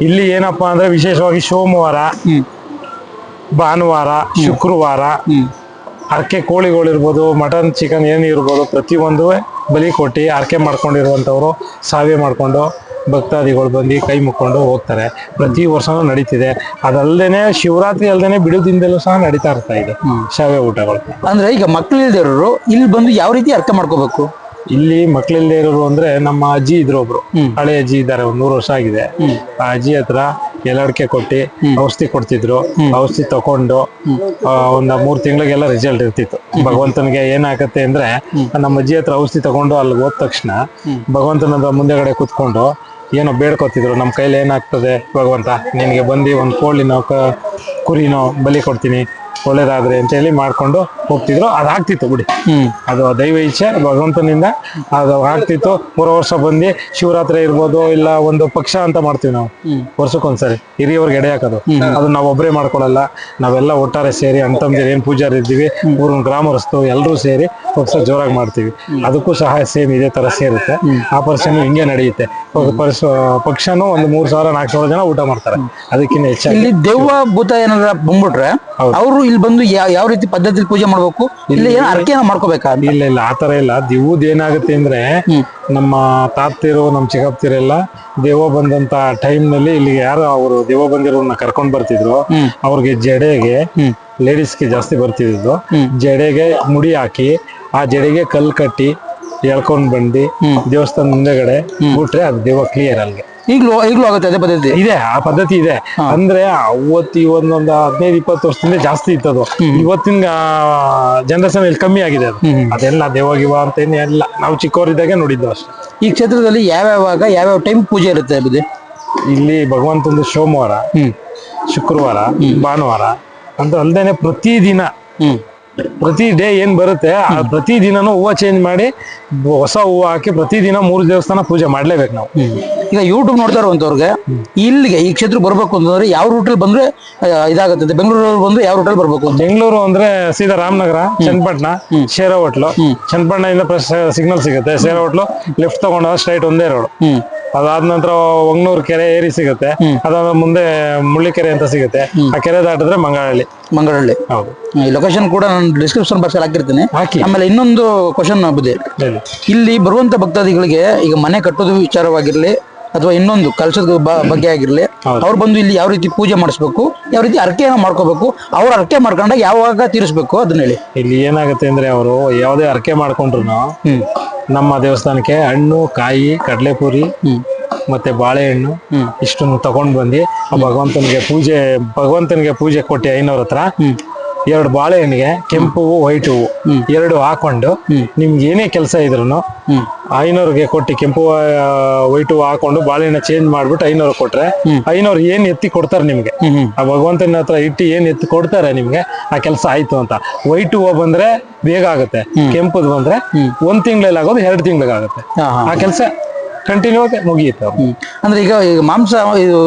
ಇಲ್ಲಿ ಏನಪ್ಪಾ ಅಂದ್ರೆ ವಿಶೇಷವಾಗಿ ಸೋಮವಾರ ಭಾನುವಾರ ಶುಕ್ರವಾರ ಅರ್ಕೆ ಕೋಳಿಗಳಿರ್ಬೋದು ಮಟನ್ ಚಿಕನ್ ಏನು ಇರ್ಬೋದು ಪ್ರತಿಯೊಂದು ಬಲಿ ಕೊಟ್ಟು ಆರಕೆ ಮಾಡ್ಕೊಂಡಿರುವಂಥವರು ಸಾವೆ ಮಾಡಿಕೊಂಡು ಭಕ್ತಾದಿಗಳು ಬಂದು ಕೈ ಮುಕ್ಕೊಂಡು ಹೋಗ್ತಾರೆ. ಪ್ರತಿ ವರ್ಷವೂ ನಡೀತಿದೆ. ಅದಲ್ಲದೆ ಶಿವರಾತ್ರಿ ಅಲ್ಲದೆ ಬಿಡುದಿಂದಲೂ ಸಹ ನಡೀತಾ ಇರ್ತಾ ಇದೆ ಶಾವೆ ಊಟಗಳು.
ಅಂದ್ರೆ ಈಗ ಮಕ್ಳು ಇಲ್ದಿರೋರು ಇಲ್ಲಿ ಬಂದು ಯಾವ ರೀತಿ ಅರ್ಥ ಮಾಡ್ಕೋಬೇಕು?
ಇಲ್ಲಿ ಮಕ್ಕಳಿಲ್ಲದೆ ಇರೋರು ಅಂದ್ರೆ ನಮ್ಮ ಅಜ್ಜಿ ಇದ್ರು ಒಬ್ರು. ಹಳೆ ಅಜ್ಜಿ ಇದ್ದಾರೆ ಒಂದ್ ನೂರು ವರ್ಷ ಆಗಿದೆ. ಆ ಅಜ್ಜಿ ಹತ್ರ ಎಲಡಿಕೆ ಕೊಟ್ಟಿ ಔಷಧಿ ಕೊಡ್ತಿದ್ರು. ಔಷಧಿ ತಕೊಂಡು ಒಂದ್ ಮೂರ್ ತಿಂಗಳಿಗೆಲ್ಲ ರಿಸಲ್ಟ್ ಇರ್ತಿತ್ತು. ಭಗವಂತನಿಗೆ ಏನಾಗತ್ತೆ ಅಂದ್ರೆ ನಮ್ಮ ಅಜ್ಜಿ ಹತ್ರ ಔಷಧಿ ತಗೊಂಡು ಅಲ್ಲಿ ಹೋದ ತಕ್ಷಣ ಭಗವಂತನ ಮುಂದೆಗಡೆ ಕುತ್ಕೊಂಡು ಏನೋ ಬೇಡ್ಕೊತಿದ್ರು. ನಮ್ಮ ಕೈಲಿ ಏನಾಗ್ತದೆ ಭಗವಂತ? ನಿನಗೆ ಬಂದು ಒಂದು ಕೋಳಿನೋ ಕುರಿನೋ ಬಲಿ ಕೊಡ್ತೀನಿ. ಒಳ್ಳೇದಾದ್ರೆ ಅಂತೇಳಿ ಮಾಡ್ಕೊಂಡು ಹೋಗ್ತಿದ್ರು. ಅದು ಆಗ್ತಿತ್ತು ಬಿಡಿ. ಅದು ದೈವ ಇಚ್ಛೆ ಭಗವಂತನಿಂದ ಅದು ಆಗ್ತಿತ್ತು. ಮೂರು ವರ್ಷ ಬಂದು ಶಿವರಾತ್ರಿ ಇರ್ಬೋದು ಇಲ್ಲ ಒಂದು ಪಕ್ಷ ಅಂತ ಮಾಡ್ತೀವಿ ನಾವು. ವರ್ಷಕ್ಕೊಂದ್ಸರಿ ಹಿರಿಯವ್ರಿಗೆ ಎಡೆ ಹಾಕೋದು. ಅದು ನಾವು ಒಬ್ಬರೇ ಮಾಡ್ಕೊಳಲ್ಲ. ನಾವೆಲ್ಲ ಒಟ್ಟಾರೆ ಸೇರಿ ಅಂತಂದಿರಿ ಏನ್ ಪೂಜಾರಿ ಇದ್ದೀವಿ ಊರಿನ ಗ್ರಾಮಸ್ಥರು ಎಲ್ಲರೂ ಸೇರಿ ಪಕ್ಷ ಜೋರಾಗಿ ಮಾಡ್ತೀವಿ. ಅದಕ್ಕೂ ಸಹ ಸೇಮ್ ಇದೇ ತರ ಸೇರುತ್ತೆ. ಆ ಪರ್ಸನ್ ಹಿಂಗೆ ನಡೆಯುತ್ತೆ. ಪಕ್ಷನೂ ಒಂದು ಮೂರ್ ಸಾವಿರ ನಾಲ್ಕು ಸಾವಿರ ಜನ ಊಟ ಮಾಡ್ತಾರೆ. ಅದಕ್ಕಿಂತ ಹೆಚ್ಚಾಗಿ.
ದೇವ ದೆವ್ವ ಭೂತ ಏನಾರ ಬಂದ್ಬಿಟ್ರೆ ಅವರು ಇಲ್ಲಿ ಬಂದು ಯಾವ ಯಾವ ರೀತಿ ಪದ್ಧತಿ ಪೂಜೆ ಮಾಡ್ಬೇಕು? ಇಲ್ಲಿ ಏನೋ ಅರ್ಕೆನ ಮಾಡ್ಕೋಬೇಕಾ?
ಇಲ್ಲ ಇಲ್ಲ ಆತರ ಇಲ್ಲ. ದಿವ್ದ ಏನಾಗುತ್ತೆ ಅಂದ್ರೆ ನಮ್ಮ ತಾತಿರು ನಮ್ಮ ಚಿಕ್ಕಪ್ತಿರೆಲ್ಲ ದೇವ ಬಂದಂತ ಟೈಮ್ನಲ್ಲಿ ಇಲ್ಲಿ ಯಾರು ಅವರು ದೇವ ಬಂದಿರೋನ್ನ ಕರ್ಕೊಂಡ್ ಬರ್ತಿದ್ರು. ಅವ್ರಿಗೆ ಜಡೆಗೆ ಲೇಡೀಸ್ಗೆ ಜಾಸ್ತಿ ಬರ್ತಿದ್ದು ಜಡೆಗೆ ಮುಡಿ ಹಾಕಿ ಆ ಜಡೆಗೆ ಕಲ್ ಕಟ್ಟಿ ಎಳ್ಕೊಂಡ್ ಬಂದು ದೇವಸ್ಥಾನ ಮುಂದೆಗಡೆ ಬಿಟ್ರೆ ಅದು ದೇವ ಕ್ಲಿಯರ್ ಅಲ್ಲಿಗೆ
ಈಗ್ಲೂ ಈಗಲೂ ಆಗುತ್ತೆ ಅದೇ ಪದ್ಧತಿ.
ಇದೆ ಆ ಪದ್ಧತಿ ಇದೆ. ಅಂದ್ರೆ ಅವತ್ತು ಒಂದೊಂದು ಹದಿನೈದು ಇಪ್ಪತ್ತು ವರ್ಷದಿಂದ ಜಾಸ್ತಿ ಇತ್ತದು ಇವತ್ತಿನ ಜನರೇಷನ್ ಇಲ್ಲಿ ಕಮ್ಮಿ ಆಗಿದೆ ಅದು. ಅದೆಲ್ಲ ದೇವಗಿವ ಅಂತ ಏನೆಲ್ಲ ಎಲ್ಲ ನಾವು ಚಿಕ್ಕವರಿದ್ದಾಗೆ ನೋಡಿದ್ದು ಅಷ್ಟೇ.
ಈ ಕ್ಷೇತ್ರದಲ್ಲಿ ಯಾವ್ಯಾವಾಗ ಯಾವ್ಯಾವ ಟೈಮ್ ಪೂಜೆ ಇರುತ್ತೆ ಬುದ್ಧಿ
ಇಲ್ಲಿ ಭಗವಂತಂದು ಸೋಮವಾರ ಶುಕ್ರವಾರ ಭಾನುವಾರ ಅಂತ ಅಲ್ದೇನೆ ಪ್ರತಿದಿನ ಪ್ರತಿ ಡೇ ಏನ್ ಬರುತ್ತೆ ಆ ಪ್ರತಿ ದಿನನೂ ಹೂವು ಚೇಂಜ್ ಮಾಡಿ ಹೊಸ ಹೂವು ಹಾಕಿ ಪ್ರತಿದಿನ ಮೂರು ದೇವಸ್ಥಾನ ಪೂಜೆ ಮಾಡ್ಲೇಬೇಕು ನಾವು.
ಈಗ ಯೂಟ್ಯೂಬ್ ನೋಡ್ತಾ ಇರುವಂತವ್ರಿಗೆ ಇಲ್ಲಿಗೆ ಈ ಕ್ಷೇತ್ರ ಬರ್ಬೇಕು ಅಂತಂದ್ರೆ ಯಾವ ರೂಟಲ್ಲಿ ಬಂದ್ರೆ ಇದಾಗುತ್ತೆ ಬೆಂಗಳೂರಲ್ಲಿ ಬಂದ್ರೆ ಯಾವ ರೂಟಲ್ಲಿ ಬರ್ಬೇಕು
ಬೆಂಗಳೂರು ಅಂದ್ರೆ ಸೀದಾ ರಾಮನಗರ ಚನ್ನಪಟ್ಟಣ ಶೇರ ಹೋಟ್ಲು. ಚನ್ನಪಟ್ಟಣದಿಂದ ಸಿಗ್ನಲ್ ಸಿಗುತ್ತೆ ಶೇರ ಹೋಟ್ಲು ಲೆಫ್ಟ್ ತಗೊಂಡ ಸ್ಟ್ರೈಟ್ ಒಂದೇ ರೋಡ್ ಅದಾದ ನಂತರ ಒಂಗ್ನೂರ್ ಕೆರೆ ಏರಿ ಸಿಗುತ್ತೆ. ಅದಾದ ಮುಂದೆ ಮುಳ್ಳಿಕೆರೆ ಅಂತ ಸಿಗುತ್ತೆ. ಆ ಕೆರೆ ದಾಟಿದ್ರೆ ಮಂಗಳಹಳ್ಳಿ.
ಮಂಗಳಹಳ್ಳಿ.
ಹೌದು.
ಈ ಲೊಕೇಶನ್ ಕೂಡ ನಾನು ಡಿಸ್ಕ್ರಿಪ್ಷನ್ ಬಾಕ್ಸ್ ಹಾಕಿರ್ತೀನಿ.
ಹಾಕಿ.
ಆಮೇಲೆ ಇನ್ನೊಂದು ಕ್ವಶನ್ ಬುದ್ಧಿ ಇಲ್ಲಿ ಬರುವಂತ ಭಕ್ತಾದಿಗಳಿಗೆ ಈಗ ಮನೆ ಕಟ್ಟೋದು ವಿಚಾರವಾಗಿರ್ಲಿ ಅಥವಾ ಇನ್ನೊಂದು ಕಲಸದ ಬಗ್ಗೆ ಆಗಿರ್ಲಿ ಅವ್ರು ಬಂದು ಇಲ್ಲಿ ಯಾವ ರೀತಿ ಪೂಜೆ ಮಾಡಿಸ್ಬೇಕು ಯಾವ ರೀತಿ ಅರ್ಕೆಯನ್ನು ಮಾಡ್ಕೋಬೇಕು ಅವ್ರ ಅರ್ಕೆ ಮಾಡ್ಕೊಂಡಾಗ ಯಾವಾಗ ತೀರಿಸ್ಬೇಕು? ಅದನ್ನ ಹೇಳಿ.
ಇಲ್ಲಿ ಏನಾಗುತ್ತೆ ಅಂದ್ರೆ ಅವರು ಯಾವುದೇ ಅರ್ಕೆ ಮಾಡ್ಕೊಂಡ್ರು ನಮ್ಮ ದೇವಸ್ಥಾನಕ್ಕೆ ಹಣ್ಣು ಕಾಯಿ ಕಡಲೆಪುರಿ ಮತ್ತೆ ಬಾಳೆಹಣ್ಣು ಇಷ್ಟನ್ನು ತಗೊಂಡ್ ಬಂದು ಆ ಭಗವಂತನಿಗೆ ಪೂಜೆ ಭಗವಂತನಿಗೆ ಪೂಜೆ ಕೊಟ್ಟು ಐನವ್ರ ಹತ್ರ ಎರಡು ಬಾಳೆಹಣ್ಣಿಗೆ ಕೆಂಪು ಹೂವು ವೈಟ್ ಹೂವು ಎರಡು ಹಾಕೊಂಡು ನಿಮ್ಗೆ ಏನೇ ಕೆಲಸ ಇದ್ರು ಐನೂರಿಗೆ ಕೊಟ್ಟು ಕೆಂಪು ವೈಟ್ ಹೂವು ಹಾಕೊಂಡು ಬಾಳೆಹಣ್ಣು ಚೇಂಜ್ ಮಾಡ್ಬಿಟ್ಟು ಐನೂರು ಕೊಟ್ರೆ ಐನೂರು ಏನ್ ಎತ್ತಿ ಕೊಡ್ತಾರೆ ನಿಮ್ಗೆ? ಆ ಭಗವಂತನ ಹತ್ರ ಇಟ್ಟು ಏನ್ ಎತ್ತಿ ಕೊಡ್ತಾರೆ ನಿಮ್ಗೆ? ಆ ಕೆಲಸ ಆಯ್ತು ಅಂತ. ವೈಟ್ ಹೂವು ಬಂದ್ರೆ ಬೇಗ ಆಗುತ್ತೆ. ಕೆಂಪು ಬಂದ್ರೆ ಒಂದ್ ತಿಂಗಳಲ್ಲಿ ಆಗೋದು ಎರಡು
ಹಾ.
ಆ ಕೆಲಸ ಕಂಟಿನ್ಯೂ ಆಗಿ ಮುಗಿಯುತ್ತೆ ಅವ್ರು.
ಅಂದ್ರೆ ಈಗ ಈಗ ಮಾಂಸ ಇದು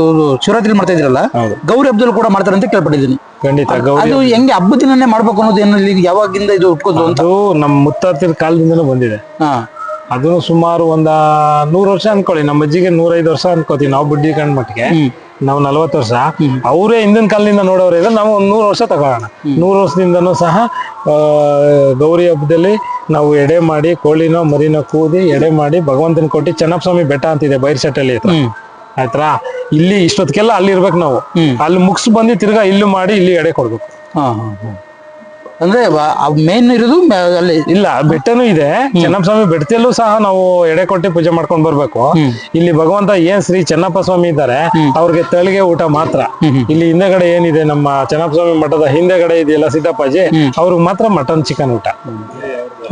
ಶಿವರಾತ್ರಿ ಮಾಡ್ತಾ ಇದ್ರಲ್ಲ
ಹೌದು.
ಗೌರಿ ಹಬ್ಬದಲ್ಲಿ ಕೂಡ ಮಾಡ್ತಾರೆ ಅಂತ ಕೇಳ್ಪಟ್ಟಿದ್ದೀನಿ.
ಖಂಡಿತ ಗೌರಿ
ಅದು ಹೆಂಗೆ ಹಬ್ಬದ ದಿನನೇ ಮಾಡ್ಬೇಕು ಅನ್ನೋದು ಏನಲ್ಲಿ ಇಲ್ಲಿ ಯಾವಾಗಿಂದ ಇದು ಉಟ್ಕೋದು ಅಂತ?
ಅದು ನಮ್ಮ ಮುತ್ತಾತಿರ ಕಾಲದಿಂದನೂ ಬಂದಿದೆ.
ಹಾ.
ಅದು ಸುಮಾರು ಒಂದ ನೂರು ವರ್ಷ ಅನ್ಕೊಳ್ಳಿ. ನಮ್ಮ ಅಜ್ಜಿಗೆ ನೂರೈದು ವರ್ಷ ಅನ್ಕೋತೀವಿ ನಾವು ಬುಡ್ಡಿ ಕಂಡ್ ಮಟ್ಟಿಗೆ ನಾವು ನಲವತ್ತು ವರ್ಷ. ಅವರೇ ಹಿಂದಿನ ಕಾಲದಿಂದ ನೋಡೋರು ಇದ್ರೆ ನಾವು ಒಂದ್ ನೂರು ವರ್ಷ ತಗೊಳ್ಳೋಣ. ನೂರು ವರ್ಷದಿಂದನೂ ಸಹ ಆ, ಗೌರಿ ಹಬ್ಬದಲ್ಲಿ ನಾವು ಎಡೆ ಮಾಡಿ ಕೋಳಿನೋ ಮರಿನೋ ಕೂದಿ ಎಡೆ ಮಾಡಿ ಭಗವಂತನ ಕೊಟ್ಟು ಚೆನ್ನಪ್ಪ ಸ್ವಾಮಿ ಬೆಟ್ಟ ಅಂತಿದೆ ಬೈರ್ಸೆಟ್ಟಲ್ಲಿ ಆಯ್ತಾ? ಇಲ್ಲಿ ಇಷ್ಟೊತ್ತಿಗೆಲ್ಲ ಅಲ್ಲಿ ಇರ್ಬೇಕು ನಾವು. ಅಲ್ಲಿ ಮುಗಿಸ್ ಬಂದು ತಿರ್ಗಾ ಇಲ್ಲಿ ಮಾಡಿ ಇಲ್ಲಿ ಎಡೆ ಕೊಡ್ಬೇಕು.
ಅಂದ್ರೆ ಮೇನ್ ಇರೋದು ಅಲ್ಲಿ
ಇಲ್ಲ ಬೆಟ್ಟನೂ ಇದೆ. ಚೆನ್ನಪ್ಪ ಸ್ವಾಮಿ ಬೆಟ್ಟದಲ್ಲೂ ಸಹ ನಾವು ಎಡೆ ಕೊಟ್ಟಿ ಪೂಜೆ ಮಾಡ್ಕೊಂಡ್ ಬರ್ಬೇಕು. ಇಲ್ಲಿ ಭಗವಂತ ಏನ್ ಶ್ರೀ ಚೆನ್ನಪ್ಪ ಸ್ವಾಮಿ ಇದ್ದಾರೆ ಅವ್ರಿಗೆ ತಳಿಗೆ ಊಟ ಮಾತ್ರ. ಇಲ್ಲಿ ಹಿಂದೆಗಡೆ ಏನಿದೆ ನಮ್ಮ ಚೆನ್ನಪ್ಪ ಸ್ವಾಮಿ ಮಠದ ಹಿಂದೆಗಡೆ ಇದೆಯಲ್ಲ ಸಿದ್ದಪ್ಪಾಜಿ ಅವ್ರಿಗೆ ಮಾತ್ರ ಮಟನ್ ಚಿಕನ್ ಊಟ.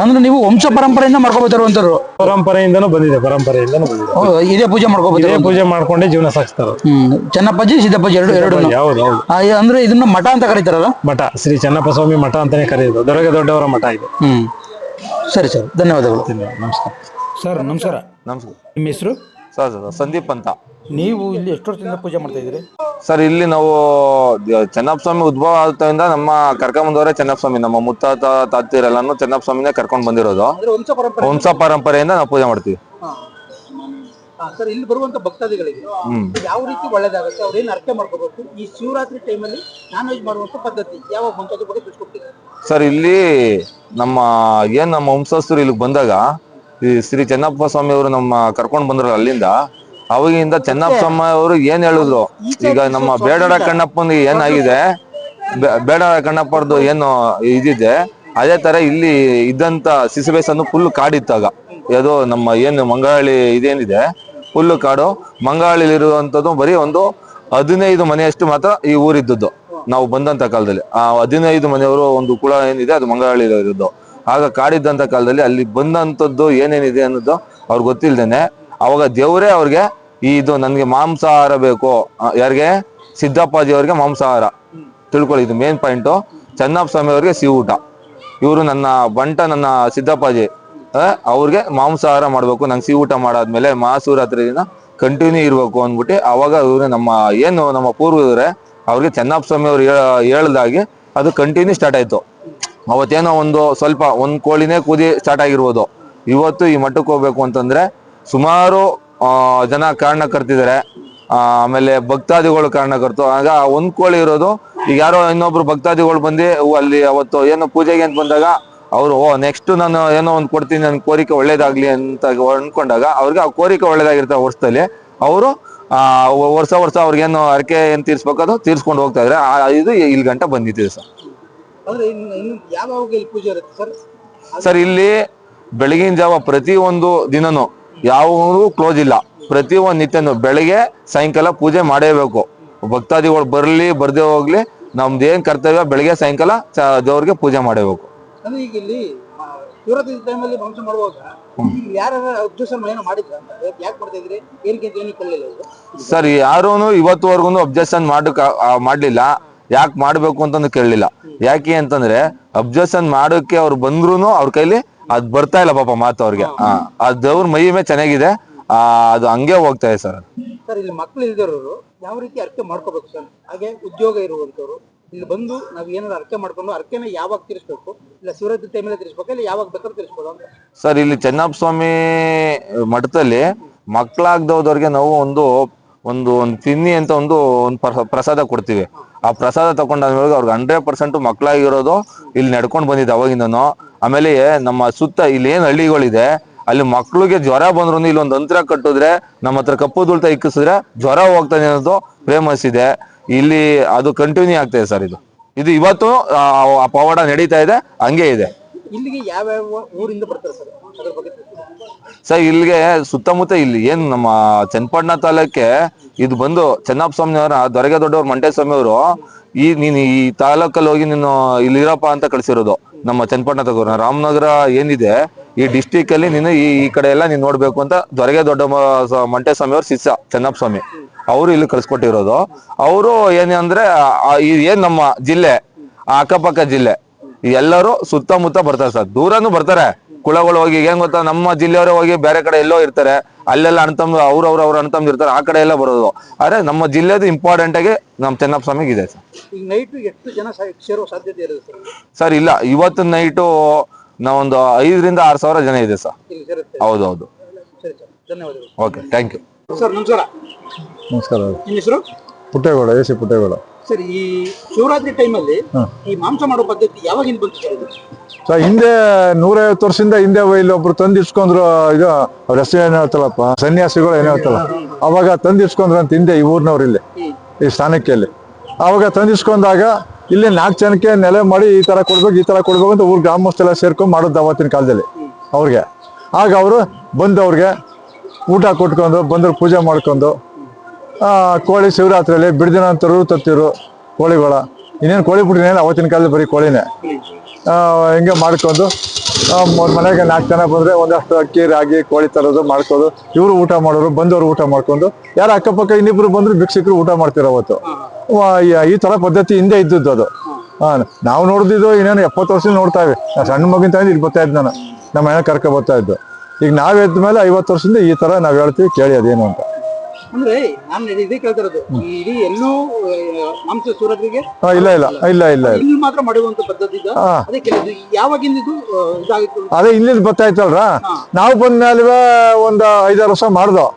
ಅಂದ್ರೆ ನೀವು ವಂಶ ಪರಂಪರೆಯಿಂದ ಮಾಡ್ಕೋಬೋತಿರುವಂತರು
ಪರಂಪರೆಯಿಂದನೂ ಬಂದಿದೆ ಪರಂಪರೆಯಿಂದನೂ ಬಂದಿದೆ.
ಇದೇ ಪೂಜೆ
ಇದೇ
ಮಾಡ್ಕೋಬೋದು
ಪೂಜೆ ಮಾಡ್ಕೊಂಡೇ ಜೀವನ ಸಾಗಿಸ್ತಾರೆ.
ಹ್ಮ್ ಸಿದ್ದಪ್ಪಜಿ ಸಿದ್ದಪ್ಪಾಜಿ ಎರಡು ಎರಡು
ಹೌದು ಹೌದು.
ಅಂದ್ರೆ ಇದನ್ನ ಮಠ ಅಂತ ಕರೀತಾರಲ್ಲ?
ಮಠ ಶ್ರೀ ಚನ್ನಪ್ಪ ಸ್ವಾಮಿ ಮಠ ಅಂತಾನೆ ಕರೆಯೋದು ದೊರಗೆ ದೊಡ್ಡವರ ಮಠ ಇದೆ.
ಹ್ಮ್. ಸರಿ ಸರ್. ಧನ್ಯವಾದಗಳು.
ನಮಸ್ಕಾರ.
ಸರ್ ನಮಸ್ಕಾರ.
ನಮಸ್ಕಾರ.
ನಿಮ್ಮ ಹೆಸರು?
ಸರ್ ಸರ್ ಸಂದೀಪ್ ಅಂತ.
ನೀವು ಇಲ್ಲಿ ಎಷ್ಟು ವರ್ಷದಿಂದ ಪೂಜೆ ಮಾಡ್ತಾ ಇದ್ದೀರಿ?
ಸರ್ ಇಲ್ಲಿ ನಾವು ಚೆನ್ನಪ್ಪ ಸ್ವಾಮಿ ಉದ್ಭವ ಆದ್ರಿಂದ ನಮ್ಮ ಕರ್ಕೊಂಬಂದವರೇ ಚೆನ್ನಪ್ಪ ಸ್ವಾಮಿ ನಮ್ಮ ಮುತ್ತಾತ ತಾತಿರೆಲ್ಲಾನು ಚೆನ್ನಪ್ಪ ಸ್ವಾಮಿನೇ ಕರ್ಕೊಂಡ್ ಬಂದಿರೋದು.
ವಂಶ
ಪರಂಪರೆಯಿಂದ ನಾವು ಪೂಜೆ ಮಾಡ್ತೀವಿ.
ಸರ್ ಇಲ್ಲಿ ಬರುವಂತ ಭಕ್ತಾದಿಗಳಿಗೆ ಯಾವ ರೀತಿ ಒಳ್ಳೇದಾಗುತ್ತೆ? ಅವ್ರೇನು ಅರ್ಥ ಮಾಡ್ಕೋಬೇಕು? ಈ ಶಿವರಾತ್ರಿ ಟೈಮಲ್ಲಿ ನಾನ್ ವೆಜ್ ಮಾಡುವಂತ ಪದ್ಧತಿ ಯಾವಾಗ ಬಂತು ಅದ್ರ ಬಗ್ಗೆ ತಿಳಿಸ್ಕೊಡ್ತೀನಿ
ಸರ್ ಇಲ್ಲಿ ನಮ್ಮ ಏನ್ ನಮ್ಮ ವಂಶಸ್ಥರು ಇಲ್ಲಿ ಬಂದಾಗ ಈ ಶ್ರೀ ಚೆನ್ನಪ್ಪ ಸ್ವಾಮಿ ಅವರು ನಮ್ಮ ಕರ್ಕೊಂಡ್ ಬಂದ್ರು ಅಲ್ಲಿಂದ ಅವಾಗಿಂದ ಚೆನ್ನಪ್ಪ ಸ್ವಾಮಿ ಅವರು ಏನ್ ಹೇಳಿದ್ರು? ಈಗ ನಮ್ಮ ಬೇಡರ ಕಣ್ಣಪ್ಪನಿಗೆ ಏನಾಗಿದೆ ಬೇಡರ ಕಣ್ಣಪ್ಪರ್ದು ಏನು ಇದಿದೆ? ಅದೇ ತರ ಇಲ್ಲಿ ಇದ್ದಂತ ಸಿಸಬೇಸನ್ನು ಫುಲ್ ಕಾಡಿತ್ತಾಗ ಅದು ನಮ್ಮ ಏನು ಮಂಗಾಳಿ ಇದೇನಿದೆ? ಫುಲ್ಲು ಕಾಡು. ಮಂಗಳಾಳಿಲಿರುವಂಥದ್ದು ಬರೀ ಒಂದು ಹದಿನೈದು ಮನೆಯಷ್ಟು ಮಾತ್ರ ಈ ಊರಿದ್ದದ್ದು. ನಾವು ಬಂದಂತ ಕಾಲದಲ್ಲಿ. ಆ ಹದಿನೈದು ಮನೆಯವರು ಒಂದು ಕುಳ ಏನಿದೆ ಅದು ಮಂಗಳಹಳ್ಳಿ ಇರೋದು ಆಗ ಕಾಡಿದ್ದಂತ ಕಾಲದಲ್ಲಿ ಅಲ್ಲಿ ಬಂದಂತದ್ದು ಏನೇನಿದೆ ಅನ್ನೋದು ಅವ್ರಿಗೆ ಗೊತ್ತಿಲ್ದೇನೆ. ಅವಾಗ ದೇವರೇ ಅವ್ರಿಗೆ ಇದು ನನ್ಗೆ ಮಾಂಸಾಹಾರ ಬೇಕು. ಯಾರಿಗೆ? ಸಿದ್ದಪ್ಪಾಜಿ ಅವ್ರಿಗೆ ಮಾಂಸಾಹಾರ. ತಿಳ್ಕೊಳ್ಳಿ, ಇದು ಮೇನ್ ಪಾಯಿಂಟ್ ಚೆನ್ನಪ್ಪ ಸ್ವಾಮಿ ಅವ್ರಿಗೆ ಸಿಹಿ ಊಟ ಇವರು ನನ್ನ ಬಂಟ ನನ್ನ ಸಿದ್ದಪ್ಪಾಜಿ. ಅವ್ರಿಗೆ ಮಾಂಸಾಹಾರ ಮಾಡ್ಬೇಕು. ನಂಗೆ ಸಿಹಿ ಊಟ ಮಾಡಾದ್ಮೇಲೆ ಮಹಾಶಿವರಾತ್ರಿ ದಿನ ಕಂಟಿನ್ಯೂ ಇರ್ಬೇಕು ಅಂದ್ಬಿಟ್ಟು ಅವಾಗ ಇವ್ರು ನಮ್ಮ, ಏನು ನಮ್ಮ ಪೂರ್ವಜರೇ, ಅವ್ರಿಗೆ ಚೆನ್ನಪ್ಪ ಸ್ವಾಮಿ ಅವ್ರು ಹೇಳ್ದಾಗಿ ಅದು ಕಂಟಿನ್ಯೂ ಸ್ಟಾರ್ಟ್ ಆಯ್ತು. ಅವತ್ತೇನೋ ಒಂದು ಸ್ವಲ್ಪ ಒಂದು ಕೋಳಿನೇ ಕೂದಿ ಸ್ಟಾರ್ಟ್ ಆಗಿರ್ಬೋದು. ಇವತ್ತು ಈ ಮಟ್ಟಕ್ಕೆ ಹೋಗ್ಬೇಕು ಅಂತಂದ್ರೆ ಸುಮಾರು ಜನ ಕಾರಣ ಕರ್ತಿದ್ದಾರೆ ಆಮೇಲೆ ಭಕ್ತಾದಿಗಳು ಕಾರಣ ಕರ್ತು ಆಗ ಒಂದ್ ಕೋಳಿ ಇರೋದು ಈಗ ಯಾರೋ ಇನ್ನೊಬ್ರು ಭಕ್ತಾದಿಗಳು ಬಂದು ಅಲ್ಲಿ ಅವತ್ತು ಏನು ಪೂಜೆಗೆ ಅಂತ ಬಂದಾಗ ಅವರು ಓ ನೆಕ್ಸ್ಟ್ ನಾನು ಏನೋ ಒಂದು ಕೊಡ್ತೀನಿ ನನ್ನ ಕೋರಿಕೆ ಒಳ್ಳೇದಾಗ್ಲಿ ಅಂತ ಅನ್ಕೊಂಡಾಗ ಅವ್ರಿಗೆ ಆ ಕೋರಿಕೆ ಒಳ್ಳೇದಾಗಿರ್ತ ವರ್ಷದಲ್ಲಿ. ಅವರು ವರ್ಷ ವರ್ಷ ಅವ್ರಿಗೇನು ಅರಕೆ ಏನ್ ತೀರ್ಸ್ಬೇಕು ಅದು ತೀರ್ಸ್ಕೊಂಡು ಹೋಗ್ತಾ ಇದ್ರೆ. ಆ ಇದು ಇಲ್ಲಿ ಗಂಟ ಬಂದಿದೆ ಸರ್.
ಅಂದ್ರೆ ಇನ್ನು ಇನ್ನು ಯಾವಾಗ ಇಲ್ಲಿ ಪೂಜೆ ಇರುತ್ತೆ ಸರ್?
ಸರ್ ಇಲ್ಲಿ ಬೆಳಗಿನ ಜಾವ ಪ್ರತಿ ಒಂದು ದಿನನು ಯಾವಾಗೂ ಕ್ಲೋಸ್ ಇಲ್ಲ. ಪ್ರತಿ ಒಂದ್ ನಿತ್ಯನು ಬೆಳಗ್ಗೆ ಸಾಯಂಕಾಲ ಪೂಜೆ ಮಾಡೇಬೇಕು. ಭಕ್ತಾದಿಗಳು ಬರಲಿ ಬರ್ದೇ ಹೋಗ್ಲಿ ನಮ್ದು ಏನ್ ಕರ್ತವ್ಯ ಬೆಳಿಗ್ಗೆ ಸಾಯಂಕಾಲ ದೇವ್ರಿಗೆ ಪೂಜೆ ಮಾಡಬೇಕು. ಸರ್ ಯಾರು ಇವತ್ತುವರೆಗೂ ಅಬ್ಜೆಕ್ಷನ್ ಮಾಡಕ್ ಮಾಡ್ಲಿಲ್ಲ. ಯಾಕೆ ಮಾಡ್ಬೇಕು ಅಂತಂದು ಕೇಳಲಿಲ್ಲ. ಯಾಕೆ ಅಂತಂದ್ರೆ ಅಬ್ಜೆಕ್ಷನ್ ಮಾಡೋಕೆ ಅವ್ರು ಬಂದ್ರು ಅವ್ರ ಕೈಲಿ ಅದ್ ಬರ್ತಾ ಇಲ್ಲ ಪಾಪ ಮಾತು ಅವ್ರಿಗೆ. ಆ ಅವ್ರ ದೇವ್ರ ಮೈ ಮೇ ಚೆನ್ನಾಗಿದೆ. ಆ ಅದು ಹಂಗೆ ಹೋಗ್ತಾ ಇದೆ ಸರ್.
ಸರ್ ಇಲ್ಲಿ ಮಕ್ಕಳು ಇಲ್ದಿರೋರು ಯಾವ ರೀತಿ ಅರ್ಕೆ ಮಾಡ್ಕೋಬೇಕು ಸರ್? ಹಾಗೆ ಉದ್ಯೋಗ ಇರುವಂತವ್ರು ಇಲ್ಲಿ ಬಂದು ನಾವು ಏನಾದ್ರು ಅರ್ಕೆ ಮಾಡ್ಕೊಂಡು ಅರ್ಕೆನ ಯಾವಾಗ ತಿರ್ಸ್ಬೇಕು? ಇಲ್ಲ ಶಿವರಾತ್ರಿ ಟೈಮಲ್ಲಿ ತಿರ್ಸ್ಬೇಕು ಇಲ್ಲ ಯಾವಾಗ ಬೇಕಾದ್ರೂ ತಿರ್ಸ್ಬೋದು ಅಂತ?
ಸರ್ ಇಲ್ಲಿ ಚೆನ್ನಪ್ಪ ಸ್ವಾಮಿ ಮಠದಲ್ಲಿ ಮಕ್ಕಳಾಗ್ದವ್ರಿಗೆ ನಾವು ಒಂದು ಒಂದು ಒಂದು ತಿನ್ನಿ ಅಂತ ಒಂದು ಒಂದು ಪ್ರಸ- ಪ್ರಸಾದ ಕೊಡ್ತೀವಿ. ಆ ಪ್ರಸಾದ ತಗೊಂಡಾದ್ಮೇಲೆ ಅವ್ರಿಗೆ ಹಂಡ್ರೆಡ್ ಪರ್ಸೆಂಟ್ ಮಕ್ಕಳಾಗಿರೋದು ಇಲ್ಲಿ ನಡ್ಕೊಂಡು ಬಂದಿದ್ದು ಅವಾಗಿಂದನು. ಆಮೇಲೆ ನಮ್ಮ ಸುತ್ತ ಇಲ್ಲಿ ಏನ್ ಹಳ್ಳಿಗಳಿದೆ, ಅಲ್ಲಿ ಮಕ್ಳಿಗೆ ಜ್ವರ ಬಂದ್ರು ಇಲ್ಲಿ ಒಂದು ಅಂತರ ಕಟ್ಟಿದ್ರೆ, ನಮ್ಮ ಹತ್ರ ಕಪ್ಪು ದುಳ್ತಾ ಇಕ್ಕಿಸಿದ್ರೆ ಜ್ವರ ಹೋಗ್ತಾನೆ ಅನ್ನೋದು ಫೇಮಸ್ ಇದೆ ಇಲ್ಲಿ ಅದು ಕಂಟಿನ್ಯೂ ಆಗ್ತಾ ಸರ್ ಇದು. ಇದು ಇವತ್ತು ಆ ಪವಾಡ ನಡೀತಾ ಇದೆ, ಹಂಗೆ ಇದೆ.
ಇಲ್ಲಿಗೆ ಯಾವ್ಯಾವ ಊರಿಂದ ಬರ್ತಾರೆ ಸರ್?
ಇಲ್ಲಿಗೆ ಸುತ್ತಮುತ್ತ ಇಲ್ಲಿ ಏನ್ ನಮ್ಮ ಚನ್ನಪಟ್ಟಣ ತಾಲೂಕೆ ಇದು ಬಂದು ಚೆನ್ನಪ್ಪ ಸ್ವಾಮಿ ಅವರ ದೊರೆಗೆ ದೊಡ್ಡವ್ರ ಮಂಟೇ ಸ್ವಾಮಿ ಅವರು ಈ ನೀನು ಈ ತಾಲೂಕಲ್ಲಿ ಹೋಗಿ ನೀನು ಇಲ್ಲಿರಪ್ಪ ಅಂತ ಕಳ್ಸಿರೋದು ನಮ್ಮ ಚನ್ನಪಟ್ಟಣ ತಗೋರ ರಾಮನಗರ ಏನಿದೆ, ಈ ಡಿಸ್ಟಿಕ್ ಅಲ್ಲಿ ನೀನು ಈ ಈ ಕಡೆ ಎಲ್ಲ ನೀನ್ ನೋಡ್ಬೇಕು ಅಂತ ದೊರೆಗೆ ದೊಡ್ಡ ಮಂಟೇ ಸ್ವಾಮಿ ಅವ್ರ ಶಿಷ್ಯ ಚೆನ್ನಪ್ಪ ಸ್ವಾಮಿ ಅವರು ಇಲ್ಲಿ ಕಳ್ಸಿಕೊಟ್ಟಿರೋದು. ಅವರು ಏನಂದ್ರೆ ಅಂದ್ರೆ ಏನ್ ನಮ್ಮ ಜಿಲ್ಲೆ ಆ ಅಕ್ಕಪಕ್ಕ ಜಿಲ್ಲೆ ಎಲ್ಲರೂ ಸುತ್ತಮುತ್ತ ಬರ್ತಾರೆ ಸರ್. ದೂರನು ಬರ್ತಾರೆ. ಕುಳಗಳು ಹೋಗಿ ಏನ್ ಗೊತ್ತಾ ನಮ್ಮ ಜಿಲ್ಲೆಯವರು ಹೋಗಿ ಬೇರೆ ಕಡೆ ಎಲ್ಲೋ ಇರ್ತಾರೆ. ಅಲ್ಲೆಲ್ಲ ಅಣ್ತಮ್ ಅವ್ರ ಅವ್ರ ಅವ್ರ ಅಣ್ತಮ್ಮ ಇರ್ತಾರೆ. ಆ ಕಡೆ ಎಲ್ಲ ಬರೋದು. ಆದ್ರೆ ನಮ್ಮ ಜಿಲ್ಲೆದು ಇಂಪಾರ್ಟೆಂಟ್ ಆಗಿ ನಮ್ಮ ಚೆನ್ನಪ್ಪ ಸ್ವಾಮಿಗೆ ಇದೆ ಸರ್.
ಈಗ ನೈಟ್ ಎಷ್ಟು ಜನ ಸಾ- ಸೇರೋ ಸಾಧ್ಯತೆ ಇರುತ್ತೆ ಸರ್?
ಸರ್ ಇಲ್ಲ. ಇವತ್ತು ನೈಟು ನಾವೊಂದು ಐದರಿಂದ ಆರು ಸಾವಿರ ಜನ ಇದೆ ಸರ್.
ಇಲ್ಲಿ ಹೌದು
ಹೌದೌದು.
ಸರಿ ಸರ್. ಧನ್ಯವಾದಗಳು.
ಓಕೆ ಥ್ಯಾಂಕ್ ಯು
ಸರ್ ನಮಸ್ಕಾರ.
ನಮಸ್ಕಾರ.
ನಿಮ್ಮ ಹೆಸರು?
Puttegowda A C Puttegowda.
Sir ಈ ಶಿವರಾತ್ರಿ ಟೈಮಲ್ಲಿ ಈ ಮಾಂಸ ಮಾಡೋ ಪದ್ಧತಿ ಯಾವಾಗಿಂದ ಬಂತು ಸರ್ ಇದು?
ಸೊ ಹಿಂದೆ ನೂರೈವತ್ತು ವರ್ಷದಿಂದ ಹಿಂದೆ ಇಲ್ಲಿ ಒಬ್ರು ತಂದು ಇಸ್ಕೊಂಡ್ರು ಇದು ಅವ್ರ ಹೆಸರು ಏನೋ ಹೇಳ್ತಲ್ಲಪ್ಪ ಸನ್ಯಾಸಿಗಳು ಏನ್ ಹೇಳ್ತಲ್ಲ ಅವಾಗ ತಂದು ಇಸ್ಕೊಂಡ್ರು ಅಂತ ಹಿಂದೆ ಈ ಊರಿನವ್ರು ಇಲ್ಲಿ ಈ ಸ್ಥಾನಕ್ಕೆ ಅಲ್ಲಿ ಅವಾಗ ತಂದಿಸ್ಕೊಂಡಾಗ ಇಲ್ಲಿ ನಾಲ್ಕು ಜನಕ್ಕೆ ನೆಲೆ ಮಾಡಿ ಈ ತರ ಕೊಡ್ಬೇಕು ಈ ತರ ಕೊಡ್ಬೇಕು ಅಂತ ಊರ್ ಗ್ರಾಮಸ್ಥೆಲ್ಲ ಸೇರ್ಕೊಂಡು ಮಾಡೋದು ಅವತ್ತಿನ ಕಾಲದಲ್ಲಿ ಅವ್ರಿಗೆ. ಆಗ ಅವರು ಬಂದವ್ರಿಗೆ ಊಟ ಕೊಟ್ಕೊಂಡು ಬಂದ್ರು ಪೂಜೆ ಮಾಡ್ಕೊಂಡು ಕೋಳಿ ಶಿವರಾತ್ರಿಯಲ್ಲಿ ಬಿಡ್ದಿನ ಅಂತರು ತತ್ತಿರು ಕೋಳಿಗಳ. ಇನ್ನೇನು ಕೋಳಿ ಬಿಟ್ಟಿನೇನು ಅವತ್ತಿನ ಕಾಲದಲ್ಲಿ ಬರೀ ಕೋಳಿನೇ. ಹಿಂಗೆ ಮಾಡ್ಕೊಂಡು ಮನೆಗೆ ನಾಲ್ಕು ಜನ ಬಂದ್ರೆ ಒಂದಷ್ಟು ಅಕ್ಕಿ, ರಾಗಿ, ಕೋಳಿ ತರೋದು ಮಾಡ್ಕೋದು ಇವರು ಊಟ ಮಾಡೋರು, ಬಂದವರು ಊಟ ಮಾಡ್ಕೊಂಡು, ಯಾರು ಅಕ್ಕಪಕ್ಕ ಇನ್ನಿಬ್ರು ಬಂದ್ರು ಭಿಕ್ಷಕರು ಊಟ ಮಾಡ್ತಿರೋ ಅವತ್ತು ಈ- ಥರ ಪದ್ಧತಿ ಹಿಂದೆ ಇದ್ದದ್ದು ಅದು. ಹಾಂ ನಾವು ನೋಡಿದ್ದು ಇನ್ನೇನು ಎಪ್ಪತ್ತು ವರ್ಷ ನೋಡ್ತಾ ಇವೆ ನಾ ಸಣ್ಣ ಮಗಿನ ತಂದು ಇಲ್ಲಿ ಬರ್ತಾ ಇದ್ದು ನಾನು. ನಮ್ಮ ಮನೆ ಕರ್ಕೊ ಬರ್ತಾ ಇದ್ದು. ಈಗ ನಾವೇ ಎದ್ದ ಮೇಲೆ ಐವತ್ತು ವರ್ಷದಿಂದ ಈ ಥರ ನಾವು ಹೇಳ್ತೀವಿ, ಕೇಳಿ ಅದೇನು ಅಂತ.
ಅಂದ್ರೆ ನಾನು ಇದೇ ಕೇಳ್ತಿರೋದು. ಇಡೀ ಎಲ್ಲೂ ಮಾಂಸ ಶಿವರಾತ್ರಿಗೆ
ಇಲ್ಲ ಇಲ್ಲ ಇಲ್ಲ ಇಲ್ಲ ಇಲ್ಲ.
ಮಾತ್ರ ಮಾಡುವಂತ ಪದ್ಧತಿ ಇದೆ.
ಹಾ.
ಅದೇ ಕೇಳಿದ್ದು ಯಾವಾಗಿಂದ ಇದು ಇದಾಗಿತ್ತು?
ಅದೇ ಇಲ್ಲಿ ಬರ್ತಾಯ್ತಲ್ರ ನಾವು ಬಂದ್ಮೇಲೆ ಒಂದು ಐದಾರು ವರ್ಷ ಮಾಡ್ದೋ.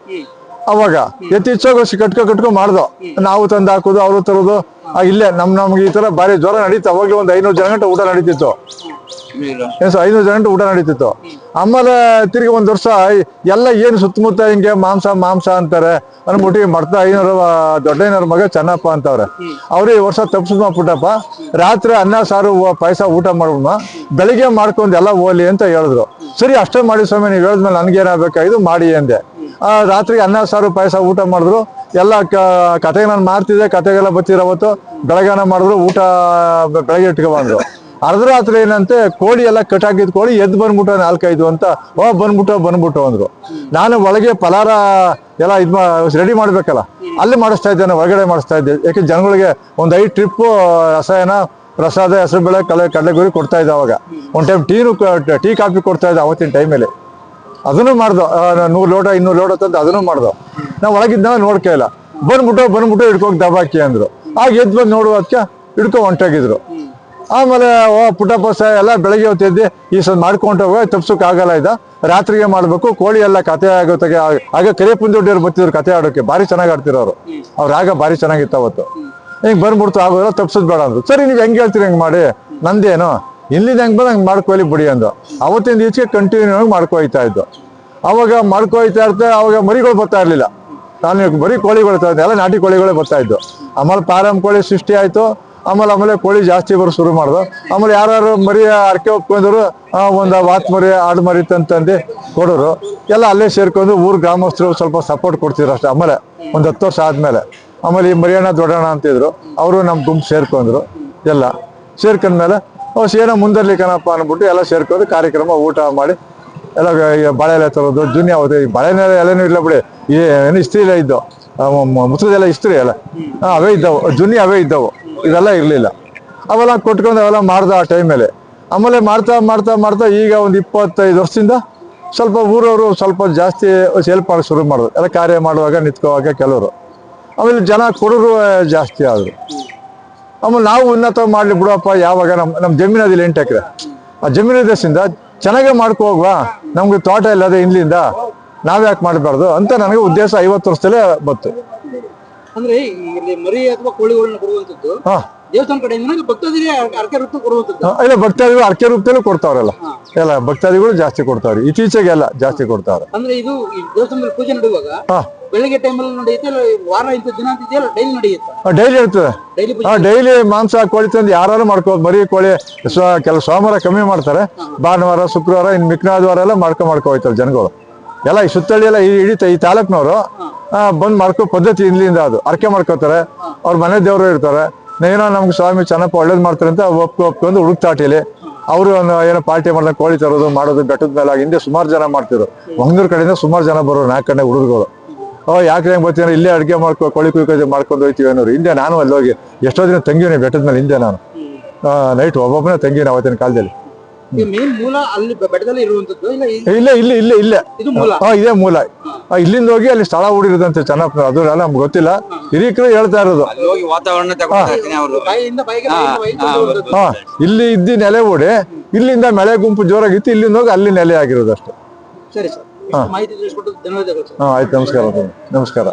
ಅವಾಗ ಎತ್ತಿಚ್ಚೋಗಿ ಕಟ್ಕೊ ಕಟ್ಕೊ ಮಾಡ್ದೋ. ನಾವು ತಂದು ಹಾಕೋದು ಅವರು ತರೋದು. ಇಲ್ಲೇ ನಮ್ ನಮ್ಗೆ ಈ ತರ ಬಾರಿ ಜ್ವರ ನಡೀತು. ಅವಾಗ ಒಂದ್ ಐನೂರು ಜನ ಗಂಟೆ ಊಟ ನಡೀತಿತ್ತು. ಐನೂರು ಜನ ಊಟ ನಡೀತಿತ್ತು. ಆಮೇಲೆ ತಿರ್ಗಿ ಒಂದ್ ವರ್ಷ ಎಲ್ಲ ಏನು ಸುತ್ತಮುತ್ತ ಹಿಂಗೆ ಮಾಂಸ ಮಾಂಸ ಅಂತಾರೆ ಅನ್ಬಿಟ್ಟು ಮರ್ತ ಐನೂರು ದೊಡ್ಡ ಐನೂರು ಮಗ ಚೆನ್ನಪ್ಪ ಅಂತವ್ರೆ. ಅವ್ರು ಈ ವರ್ಷ ತಪ್ಪಿಸ್ ಪುಟ್ಟಪ್ಪ ರಾತ್ರಿ ಅನ್ನ, ಸಾರು ಪಾಯಸ ಊಟ ಮಾಡೋಣ ಬೆಳಿಗ್ಗೆ ಮಾಡ್ಕೊಂಡು ಎಲ್ಲ ಹೋಲಿ ಅಂತ ಹೇಳಿದ್ರು. ಸರಿ, ಅಷ್ಟೇ ಮಾಡಿ ಸ್ವಾಮಿ, ನೀವು ಹೇಳಿದ್ಮೇಲೆ ಇದು ಮಾಡಿ ಅಂದೆ. ರಾತ್ರಿ ಅನ್ನ, ಸಾರು, ಪಾಯಸ ಊಟ ಮಾಡಿದ್ರು. ಎಲ್ಲ ಕತೆಗೆ ನಾನು ಮಾಡ್ತಿದ್ದೆ ಕತೆಗೆಲ್ಲ ಬತ್ತಿರೋ ಅವತ್ತು ಬೆಳಗಾನ ಮಾಡಿದ್ರು, ಊಟ ಬೆಳಗ್ಗೆ ಇಟ್ಕೊ ಬಂದ್ರು ಅರ್ಧ ರಾತ್ರಿ ಏನಂತೆ, ಕೋಳಿ ಎಲ್ಲ ಕಟ್ಟಾಕಿದ ಕೋಳಿ ಎದ್ದು ಬಂದ್ಬಿಟ್ಟು ನಾಲ್ಕೈದು ಅಂತ, ಓ ಬಂದ್ಬಿಟ್ಟು ಬಂದ್ಬಿಟ್ಟು ಅಂದ್ರು. ನಾನು ಒಳಗೆ ಫಲಾರ ಎಲ್ಲ ಇದ್ ರೆಡಿ ಮಾಡಬೇಕಲ್ಲ, ಅಲ್ಲಿ ಮಾಡಿಸ್ತಾ ಇದ್ದೇನೆ ಹೊರಗಡೆ ಮಾಡಿಸ್ತಾ ಇದ್ದೆ. ಯಾಕೆ ಜನಗಳಿಗೆ ಒಂದು ಐದು ಟ್ರಿಪ್ ರಸಾಯನ, ಪ್ರಸಾದ ಹೆಸರುಬೇಳೆ ಕಲೆ ಕಡಲೆಗುರಿ ಕೊಡ್ತಾ ಇದ್ದ ಅವಾಗ. ಒಂದು ಟೈಮ್ ಟೀನು ಟೀ, ಕಾಫಿ ಕೊಡ್ತಾ ಇದ್ದ ಅವತ್ತಿನ ಟೈಮಲ್ಲಿ ಅದನ್ನು ಮಾಡ್ದೋ ನೂರು ಲೋಟ, ಇನ್ನೂರು ಲೋಟ ತಂದು ಅದನ್ನು ಮಾಡ್ದೋ. ನಾವು ಒಳಗಿದ್ದಾಗ ನೋಡ್ಕೇ ಇಲ್ಲ. ಬಂದ್ಬಿಟ್ಟು ಬಂದ್ಬಿಟ್ಟು ಹಿಡ್ಕೋಗಿ ದಬಾಕಿ ಅಂದ್ರು. ಆಗ ಎದ್ದು ಬಂದು ನೋಡುವದಕ್ಕೆ ಹಿಡ್ಕೊ ಹೊಂಟೋಗಿದ್ರು. ಆಮೇಲೆ, ಓ ಪುಟ್ಟಪ್ಪ ಸ ಎಲ್ಲ ಬೆಳಗ್ಗೆ ಹೊತ್ತಿದ್ದು ಈ ಸಲ ಮಾಡ್ಕೊಂಡು ಹೋಗ ತಪ್ಸಕ್ ಆಗಲ್ಲ ಇದ್ದ ರಾತ್ರಿಗೆ ಮಾಡ್ಬೇಕು, ಕೋಳಿ ಎಲ್ಲ ಕತೆ ಆಗುತ್ತೆ ಆಗ ಕರೆ ಪುಂದೊಡ್ಡಿಯವ್ರು ಬರ್ತಿದ್ರು ಕತೆ ಆಡೋಕೆ, ಭಾರಿ ಚೆನ್ನಾಗಿ ಆಡ್ತಿರೋರು. ಅವ್ರ ಆಗ ಭಾರಿ ಚೆನ್ನಾಗಿತ್ತು ಅವತ್ತು. ಹಿಂಗೆ ಬಂದ್ಬಿಡ್ತು ಆಗೋಲ್ಲ ತಪ್ಸೋದು ಬೇಡ ಅಂದ್ರು. ಸರಿ, ನೀವು ಹೆಂಗೆ ಹೇಳ್ತೀರಿ ಹಂಗ್ ಮಾಡಿ. ನಂದೇನು, ಇಲ್ಲಿಂದ ಹೆಂಗ್ ಬಂದ್ ಹಂಗೆ ಮಾಡ್ಕೊಳ್ಳಿ ಬಿಡಿ ಅಂದು ಅವತ್ತಿಂದ ಈಚೆಗೆ ಕಂಟಿನ್ಯೂ ಆಗಿ ಮಾಡ್ಕೊಯ್ತಾ ಇದ್ದು. ಅವಾಗ ಮಾಡ್ಕೊಳ್ತಾ ಇರ್ತ, ಅವಾಗ ಮರಿಗಳು ಬರ್ತಾ ಇರಲಿಲ್ಲ. ನಾನು ಬರೀ ಕೋಳಿಗಳು ಎಲ್ಲ ನಾಟಿ ಕೋಳಿಗಳೇ ಬರ್ತಾ ಇದ್ದು. ಆಮೇಲೆ ಪಾರಂ ಕೋಳಿ ಸೃಷ್ಟಿ ಆಯ್ತು. ಆಮೇಲೆ ಆಮೇಲೆ ಕೋಳಿ ಜಾಸ್ತಿ ಬರೋ ಶುರು ಮಾಡ್ದು. ಆಮೇಲೆ ಯಾರು ಮರಿ ಅಡಕೆ ಒಪ್ಕೊಂಡ್ರು ಒಂದು ವಾತ್ ಮರಿ, ಆಡು ಮರಿ ತಂತಂದು ಕೊಡೋರು. ಎಲ್ಲ ಅಲ್ಲೇ ಸೇರ್ಕೊಂಡು ಊರು ಗ್ರಾಮಸ್ಥರು ಸ್ವಲ್ಪ ಸಪೋರ್ಟ್ ಕೊಡ್ತಿದ್ರು ಅಷ್ಟೇ, ಆಮೇಲೆ ಒಂದು ಹತ್ತು ವರ್ಷ ಆದಮೇಲೆ. ಆಮೇಲೆ ಈ ಮರಿಯಣ್ಣ ದೊಡ್ಡಣ್ಣ ಅಂತಿದ್ರು, ಅವರು ನಮ್ಮ ಗುಂಪು ಸೇರ್ಕೊಂಡ್ರು, ಎಲ್ಲ. ಸೇರ್ಕೊಂಡ್ಮೇಲೆ ಅವ್ರು ಏನೋ ಮುಂದರ್ಲಿ ಕಣಪ್ಪ ಅಂದ್ಬಿಟ್ಟು ಎಲ್ಲ ಸೇರ್ಕೊಂಡು ಕಾರ್ಯಕ್ರಮ ಊಟ ಮಾಡಿ, ಎಲ್ಲ ಬಾಳೆ ಎಲೆ ತರೋದು ಜುನಿ ಅವತ್ತು ಈ ಬಾಳೆ ಎಲೆ ಎಲೆನೂ ಇಲ್ಲ ಬಿಡಿ ಏನು ಇಸ್ತ್ರಿ ಇಲ್ಲ ಇದ್ದವು. ಮುತ್ತದೆಲ್ಲ ಇಸ್ತ್ರಿ ಎಲ್ಲ. ಅವೇ ಇದ್ದವು ಜುನಿ ಅವೇ ಇದ್ದವು. ಇದೆಲ್ಲ ಇರಲಿಲ್ಲ. ಅವೆಲ್ಲ ಕೊಟ್ಕೊಂಡು ಅವೆಲ್ಲ ಮಾಡ್ದ ಆ ಟೈಮಲ್ಲಿ ಆಮೇಲೆ ಮಾಡ್ತಾ ಮಾಡ್ತಾ ಮಾಡ್ತಾ ಈಗ ಒಂದು ಇಪ್ಪತ್ತೈದು ವರ್ಷದಿಂದ ಸ್ವಲ್ಪ ಊರವರು ಸ್ವಲ್ಪ ಜಾಸ್ತಿ ಹೆಲ್ಪ್ ಆಗಿ ಶುರು ಮಾಡಿದ್ರು. ಎಲ್ಲ ಕಾರ್ಯ ಮಾಡುವಾಗ, ನಿಂತ್ಕೋವಾಗ ಕೆಲವರು. ಆಮೇಲೆ ಜನ ಕೊಡೋರು ಜಾಸ್ತಿ ಆದರು. ಆಮೇಲೆ ನಾವು ಉನ್ನತ ಮಾಡಲಿ ಬಿಡಪ್ಪ, ಯಾವಾಗ ನಮ್ಮ ನಮ್ಮ ಜಮೀನು ಅದಿಲ್ಲ ಎಂಟು ಎಕರೆ. ಆ ಜಮೀನು ದೇಶದಿಂದ ಚೆನ್ನಾಗೇ ಮಾಡ್ಕೊ ಹೋಗ್ವಾ. ನಮ್ಗೆ ತೋಟ ಇಲ್ಲದೆ ಇಲ್ಲಿಂದ ನಾವ್ಯಾಕೆ ಮಾಡಬಾರ್ದು ಅಂತ ನನಗೆ ಉದ್ದೇಶ ಐವತ್ತು ವರ್ಷದಲ್ಲೇ ಬಂತು.
ಅಂದ್ರೆ ಇಲ್ಲಿ ಮರಿ ಅಥವಾ ಕೋಳಿಗಳನ್ನ ಕೊಡುವಂತದ್ದು
ಹಾ.
ದೇವಸ್ಥಾನ ಕಡೆಯಿಂದ ಇಲ್ಲ ಭಕ್ತಾದಿಗೆ ಅರ್ಕೆ ರೂಪ ಕೊಡುವಂತದ್ದು?
ಇಲ್ಲ ಭಕ್ತಾದಿಗಳು ಅರ್ಕೆ ರೂಪದಲ್ಲೂ ಕೊಡ್ತಾವ್ರಲ್ಲ. ಎಲ್ಲ ಭಕ್ತಾದಿಗಳು ಜಾಸ್ತಿ ಕೊಡ್ತಾವ್ರಿ ಇತ್ತೀಚೆಗೆಲ್ಲ ಜಾಸ್ತಿ ಕೊಡ್ತಾವ್ರೆ
ಅಂದ್ರೆ ಇದು ಈ ದೇವಸ್ಥಾನದಲ್ಲಿ ಪೂಜೆ ನಡೆಯುವಾಗ
ಹಾ.
ಬೆಳಗ್ಗೆ ಟೈಮಲ್ಲಿ ನಡೆಯುತ್ತೆ ಇಲ್ಲ ವಾರ ಇಂಥ ದಿನ ಅಂತ ಇದೆಯಲ್ಲ ಡೈಲಿ ನಡೆಯುತ್ತೆ?
ಡೈಲಿ ಇರ್ತದೆ.
ಡೈಲಿ
ಹಾ ಡೈಲಿ ಮಾಂಸ ಕೋಳಿ ತಂದು ಯಾರು ಮಾಡ್ಕೋಬೋದು ಮರಿ ಕೋಳಿ ಸ್ವ ಕೆಲವು ಸೋಮವಾರ ಕಮ್ಮಿ ಮಾಡ್ತಾರೆ. ಭಾನುವಾರ ಶುಕ್ರವಾರ ಇನ್ನು ಮಿಕ್ನಾದ್ವಾರ ಎಲ್ಲ ಮಾಡ್ಕೊ ಮಾಡ್ಕೊ ಹೋಯ್ತಾರೆ ಜನಗಳು. ಎಲ್ಲ ಈ ಸುತ್ತಳ್ಳಿ ಎಲ್ಲ ಈ ಇಡೀ ತ- ಈ ತಾಲೂಕ್ನವರು ಬಂದ್ ಮಾಡ್ಕೋ ಪದ್ಧತಿ ಇಲ್ಲಿಂದ ಅದು. ಅರ್ಕೆ ಮಾಡ್ಕೋತಾರೆ ಅವ್ರ ಮನೆ ದೇವರು ಇರ್ತಾರೆ. ಏನೋ ನಮ್ಗೆ ಸ್ವಾಮಿ ಚೆನ್ನಪ್ಪ ಒಳ್ಳೇದ್ ಮಾಡ್ತಾರೆ ಅಂತ ಒಪ್ಕೊ ಒಪ್ಕೊಂಡು ಹುಡುಕ್ತಾಟಿಲಿ ಅವರು ಏನೋ ಪಾರ್ಟಿ ಮಾಡ್ದಂಗೆ ಕೋಳಿ ತರೋದು ಮಾಡೋದು ಬೆಟ್ಟದ ಮೇಲೆ ಹಿಂದೆ ಸುಮಾರು ಜನ ಮಾಡ್ತಿದ್ರು. ಮಂಗ್ಳೂರ್ ಕಡೆಯಿಂದ ಸುಮಾರು ಜನ ಬರೋರು ನಾಲ್ಕು ಕಡೆ ಹುಡುಗರು ಓ ಯಾಕೆ ಹೆಂಗೆ ಬರ್ತೀನಿ ಇಲ್ಲೇ ಅಡುಗೆ ಮಾಡ್ಕೊ ಕೋಳಿ ಕುಯ್ಕೋದು ಮಾಡ್ಕೊಂಡು ಹೋಯ್ತೀವಿ ಅನ್ನೋರು. ಹಿಂದೆ ನಾನು ಅಲ್ಲಿ ಹೋಗಿ ಎಷ್ಟೋ ದಿನ ತಂಗಿವ್ನಿ ಬೆಟ್ಟದ ಮೇಲೆ ಹಿಂದೆ ನಾನು. ನೈಟ್ ಒಬ್ಬೊಬ್ಬನೇ ತಂಗಿನ ಅವತ್ತಿನ ಕಾಲದಲ್ಲಿ.
ಮೇನ್ ಮೂಲ ಅಲ್ಲಿ ಬೆಟ್ಟದಲ್ಲಿ ಇರುವಂತದ್ದು? ಇಲ್ಲ ಈ-
ಇಲ್ಲೇ ಇಲ್ಲ ಇಲ್ಲೇ ಇಲ್ಲೇ.
ಇದು ಮೂಲ?
ಹಾ ಇದೇ ಮೂಲ. ಇಲ್ಲಿಂದ ಹೋಗಿ ಅಲ್ಲಿ ಸ್ಥಳ ಹೂಡಿರೋದಂತೆ ಚೆನ್ನಪ್ಪ. ಅದು ಎಲ್ಲ ನಮ್ಗೆ ಗೊತ್ತಿಲ್ಲ. ಹಿರಿಯಕರು ಹೇಳ್ತಾ ಇರೋದು.
ಹೋಗಿ ವಾತಾವರಣ ತಗೊಂಡಿರ್ತೀನಿ ಅವರು.
ಬಾಯಿಯಿಂದ ಬಾಯಿಗೆ ಬಾಯಿಯಿಂದ ಬಾಯಿಗೆ ಕೊಂಡೊಯ್ಯುವಂಥದ್ದು.
ಹಾ ಇಲ್ಲಿ ಇದ್ದಿ ನೆಲೆ ಓಡಿ ಇಲ್ಲಿಂದ ಮಳೆ ಗುಂಪು ಜೋರಾಗಿತ್ತು ಇಲ್ಲಿಂದ ಹೋಗಿ ಅಲ್ಲಿ ನೆಲೆ ಆಗಿರೋದು ಅಷ್ಟೇ
ಸರಿ. ಸರ್ ಇಷ್ಟು ಮಾಹಿತಿ ತಿಳಿಸ್ಕೊಟ್ಟು ಧನ್ಯವಾದಗಳು ಸರ್.
ಹಾ ಆಯ್ತು. ನಮಸ್ಕಾರ. ನಮಸ್ಕಾರ.